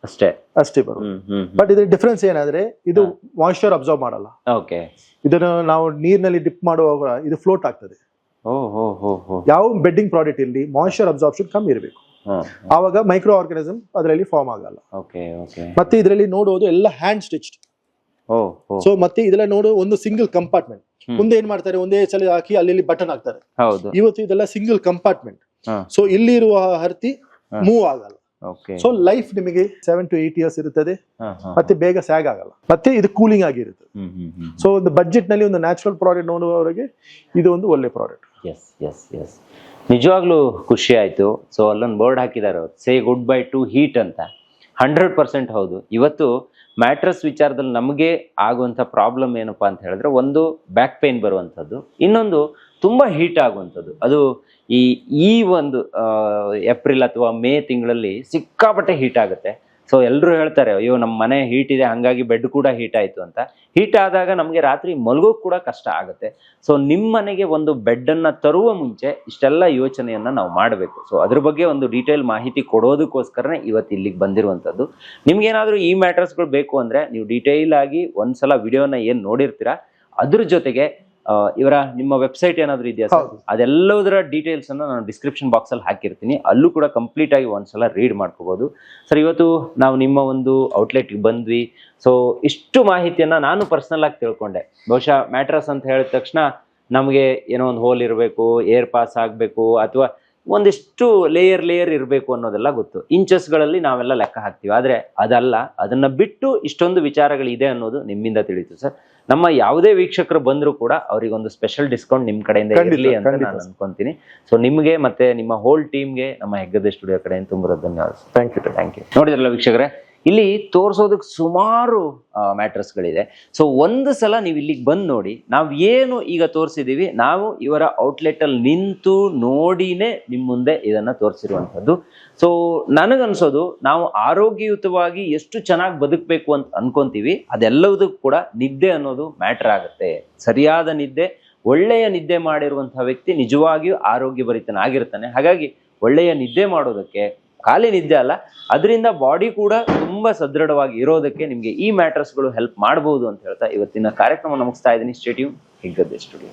ಅಷ್ಟೇ. ಅಷ್ಟೇ ಬರುತ್ತೆ ಬಟ್ ಇದ್ರ ಡಿಫ್ರೆನ್ಸ್ ಏನಾದ್ರೆ ಇದು ಮಾಯಿಶ್ಚರ್ ಅಬ್ಸರ್ವ್ ಮಾಡಲ್ಲ. ಓಕೆ ಇದನ್ನು ನಾವು ನೀರಿನಲ್ಲಿ ಡಿಪ್ ಮಾಡುವಾಗ ಇದು ಫ್ಲೋಟ್ ಆಗ್ತದೆ. ಯಾವ ಬೆಡ್ಡಿಂಗ್ ಪ್ರಾಡಕ್ಟ್ ಇರಲಿ ಮಾಯಿಶ್ಚರ್ ಅಬ್ಸಾರ್ಪ್ಷನ್ ಕಮ್ಮಿ ಇರಬೇಕು. ಆವಾಗ ಮೈಕ್ರೋ ಆರ್ಗನಿಸಮ್ ಅದರಲ್ಲಿ ಫಾರ್ಮ್ ಆಗಲ್ಲ. ಓಕೆ ಓಕೆ ಮತ್ತೆ ಇದರಲ್ಲಿ ನೋಡುವುದು ಎಲ್ಲ ಹ್ಯಾಂಡ್ ಸ್ಟಿಚ್ಡ್ ಸೊ ಮತ್ತೆ ಇದೆಲ್ಲ ನೋಡು ಒಂದು ಸಿಂಗಲ್ ಕಂಪಾರ್ಟ್ಮೆಂಟ್ ಮುಂದೆ ಏನ್ ಮಾಡ್ತಾರೆ ಒಂದೇ ಸಲ ಹಾಕಿ ಅಲ್ಲಿ ಬಟನ್ ಹಾಕ್ತಾರೆ. ಇವತ್ತು ಇದೆಲ್ಲ ಸಿಂಗಲ್ ಕಂಪಾರ್ಟ್ಮೆಂಟ್ ಸೊ ಇಲ್ಲಿರುವ ಹರ್ತಿ. ಮೂವ್ ಆಗಲ್ಲ. ಸೊ ಲೈಫ್ ನಿಮಗೆ ಸೆವೆನ್ ಟು ಏಟ್ ಇಯರ್ಸ್ ಇರುತ್ತದೆ. ಮತ್ತೆ ಬೇಗ ಸ್ಯಾಗ್ ಆಗಲ್ಲ. ಮತ್ತೆ ಇದು ಕೂಲಿಂಗ್ ಆಗಿರುತ್ತೆ ಸೊ ಒಂದು ಬಜೆಟ್ನಲ್ಲಿ ಒಂದು ನ್ಯಾಚುರಲ್ ಪ್ರಾಡಕ್ಟ್ ನೋಡುವವರಿಗೆ ಇದು ಒಂದು ಒಳ್ಳೆ ಪ್ರಾಡಕ್ಟ್ ಎಸ್ ಎಸ್ ಎಸ್ ನಿಜವಾಗ್ಲೂ ಖುಷಿ ಆಯ್ತು. ಸೊ ಅಲ್ಲೊಂದು ಬೋರ್ಡ್ ಹಾಕಿದ್ದಾರೆ ಅವ್ರು. Say goodbye to heat ಅಂತ. ಹಂಡ್ರೆಡ್ ಪರ್ಸೆಂಟ್ ಹೌದು. ಇವತ್ತು ಮ್ಯಾಟ್ರಸ್ ವಿಚಾರದಲ್ಲಿ ನಮಗೆ ಆಗುವಂಥ ಪ್ರಾಬ್ಲಮ್ ಏನಪ್ಪಾ ಅಂತ ಹೇಳಿದ್ರೆ ಒಂದು ಬ್ಯಾಕ್ ಪೇನ್ ಬರುವಂಥದ್ದು. ಇನ್ನೊಂದು ತುಂಬಾ ಹೀಟ್ ಆಗುವಂಥದ್ದು. ಅದು ಈ ಈ ಒಂದು ಏಪ್ರಿಲ್ ಅಥವಾ ಮೇ ತಿಂಗಳಲ್ಲಿ ಸಿಕ್ಕಾಪಟ್ಟೆ ಹೀಟ್ ಆಗುತ್ತೆ. ಸೊ ಎಲ್ಲರೂ ಹೇಳ್ತಾರೆ, ಅಯ್ಯೋ ನಮ್ಮ ಮನೆ ಹೀಟ್ ಇದೆ, ಹಾಗಾಗಿ ಬೆಡ್ ಕೂಡ ಹೀಟ್ ಆಯಿತು ಅಂತ. ಹೀಟ್ ಆದಾಗ ನಮಗೆ ರಾತ್ರಿ ಮಲಗೋಕೆ ಕೂಡ ಕಷ್ಟ ಆಗುತ್ತೆ. ಸೊ ನಿಮ್ಮ ಮನೆಗೆ ಒಂದು ಬೆಡ್ಡನ್ನು ತರುವ ಮುಂಚೆ ಇಷ್ಟೆಲ್ಲ ಯೋಚನೆಯನ್ನು ನಾವು ಮಾಡಬೇಕು. ಸೊ ಅದ್ರ ಬಗ್ಗೆ ಒಂದು ಡೀಟೇಲ್ ಮಾಹಿತಿ ಕೊಡೋದಕ್ಕೋಸ್ಕರನೇ ಇವತ್ತು ಇಲ್ಲಿಗೆ ಬಂದಿರುವಂಥದ್ದು. ನಿಮ್ಗೇನಾದರೂ ಈ ಮ್ಯಾಟ್ರಸ್ಗಳು ಬೇಕು ಅಂದರೆ ನೀವು ಡೀಟೇಲ್ ಆಗಿ ಒಂದ್ಸಲ ವಿಡಿಯೋನ ಏನು ನೋಡಿರ್ತೀರಾ, ಅದ್ರ ಜೊತೆಗೆ ಇವರ ನಿಮ್ಮ ವೆಬ್ಸೈಟ್ ಏನಾದರೂ ಇದೆಯಾ ಸರ್. ಅದೆಲ್ಲದರ ಡೀಟೇಲ್ಸ್ ಅನ್ನ ನಾನು ಡಿಸ್ಕ್ರಿಪ್ಷನ್ ಬಾಕ್ಸ್ ಅಲ್ಲಿ ಹಾಕಿರ್ತೀನಿ. ಅಲ್ಲೂ ಕೂಡ ಕಂಪ್ಲೀಟ್ ಆಗಿ ಒಂದ್ಸಲ ರೀಡ್ ಮಾಡ್ಕೋಬಹುದು ಸರ್ ಇವತ್ತು ನಾವು ನಿಮ್ಮ ಒಂದು ಔಟ್ಲೆಟ್ ಬಂದ್ವಿ. ಸೊ ಇಷ್ಟು ಮಾಹಿತಿಯನ್ನ ನಾನು ಪರ್ಸನಲ್ ಆಗಿ ತಿಳ್ಕೊಂಡೆ. ಬಹುಶಃ ಮ್ಯಾಟ್ರಸ್ ಅಂತ ಹೇಳಿದ ತಕ್ಷಣ ನಮಗೆ ಏನೋ ಒಂದು ಹೋಲ್ ಇರಬೇಕು ಏರ್ ಪಾಸ್ ಆಗಬೇಕು ಅಥವಾ ಒಂದಿಷ್ಟು ಲೇಯರ್ ಲೇಯರ್ ಇರಬೇಕು ಅನ್ನೋದೆಲ್ಲ ಗೊತ್ತು. ಇಂಚಸ್ಗಳಲ್ಲಿ ನಾವೆಲ್ಲ ಲೆಕ್ಕ ಹಾಕ್ತೀವಿ. ಆದರೆ ಅದಲ್ಲ ಅದನ್ನ ಬಿಟ್ಟು ಇಷ್ಟೊಂದು ವಿಚಾರಗಳಿದೆ ಅನ್ನೋದು ನಿಮ್ಮಿಂದ ತಿಳಿತು ಸರ್. ನಮ್ಮ ಯಾವುದೇ ವೀಕ್ಷಕರು ಬಂದರೂ ಕೂಡ ಅವರಿಗೊಂದು ಸ್ಪೆಷಲ್ ಡಿಸ್ಕೌಂಟ್ ನಿಮ್ಮ ಕಡೆಯಿಂದ ಇರಲಿ ಅಂತ ನಾನು. ಅನ್ಕೊಂತೀನಿ. ಸೊ ನಿಮಗೆ ಮತ್ತೆ ನಿಮ್ಮ ಹೋಲ್ ಟೀಮ್ಗೆ ನಮ್ಮ ಹೆಗ್ಗದ ಸ್ಟುಡಿಯೋ ಕಡೆಯಿಂದ ತುಂಬ ಧನ್ಯವಾದ ಥ್ಯಾಂಕ್ ಯು ಥ್ಯಾಂಕ್ ಯು ನೋಡಿದ್ರಲ್ಲ ವೀಕ್ಷಕರೇ? ಇಲ್ಲಿ ತೋರಿಸೋದಕ್ಕೆ ಸುಮಾರು ಮ್ಯಾಟ್ರಸ್ಗಳಿದೆ. ಸೊ ಒಂದು ಸಲ ನೀವು ಇಲ್ಲಿಗೆ ಬಂದು ನೋಡಿ, ನಾವು ಏನು ಈಗ ತೋರಿಸಿದ್ದೀವಿ, ನಾವು ಇವರ ಔಟ್ಲೆಟಲ್ಲಿ ನಿಂತು ನೋಡಿನೇ ನಿಮ್ಮ ಮುಂದೆ ಇದನ್ನು ತೋರಿಸಿರುವಂಥದ್ದು. ಸೊ ನನಗನ್ಸೋದು, ನಾವು ಆರೋಗ್ಯಯುತವಾಗಿ ಎಷ್ಟು ಚೆನ್ನಾಗಿ ಬದುಕಬೇಕು ಅಂತ ಅನ್ಕೊಂತೀವಿ ಅದೆಲ್ಲದಕ್ಕೂ ಕೂಡ ನಿದ್ದೆ ಅನ್ನೋದು ಮ್ಯಾಟ್ರ್ ಆಗುತ್ತೆ. ಸರಿಯಾದ ನಿದ್ದೆ, ಒಳ್ಳೆಯ ನಿದ್ದೆ ಮಾಡಿರುವಂಥ ವ್ಯಕ್ತಿ ನಿಜವಾಗಿಯೂ ಆರೋಗ್ಯಭರಿತನಾಗಿರ್ತಾನೆ. ಹಾಗಾಗಿ ಒಳ್ಳೆಯ ನಿದ್ದೆ ಮಾಡೋದಕ್ಕೆ ಖಾಲಿ ನಿದ್ದೆ ಅಲ್ಲ, ಅದರಿಂದ ಬಾಡಿ ಕೂಡ ತುಂಬಾ ಸದೃಢವಾಗಿ ಇರೋದಕ್ಕೆ ನಿಮಗೆ ಈ ಮ್ಯಾಟ್ರಸ್ಗಳು ಹೆಲ್ಪ್ ಮಾಡಬಹುದು ಅಂತ ಹೇಳ್ತಾ ಇವತ್ತಿನ ಕಾರ್ಯಕ್ರಮ ಮುಗಿಸ್ತಾ ಇದ್ದೀನಿ. Statue ಹಿಗ್ಗದ್ದೆ studio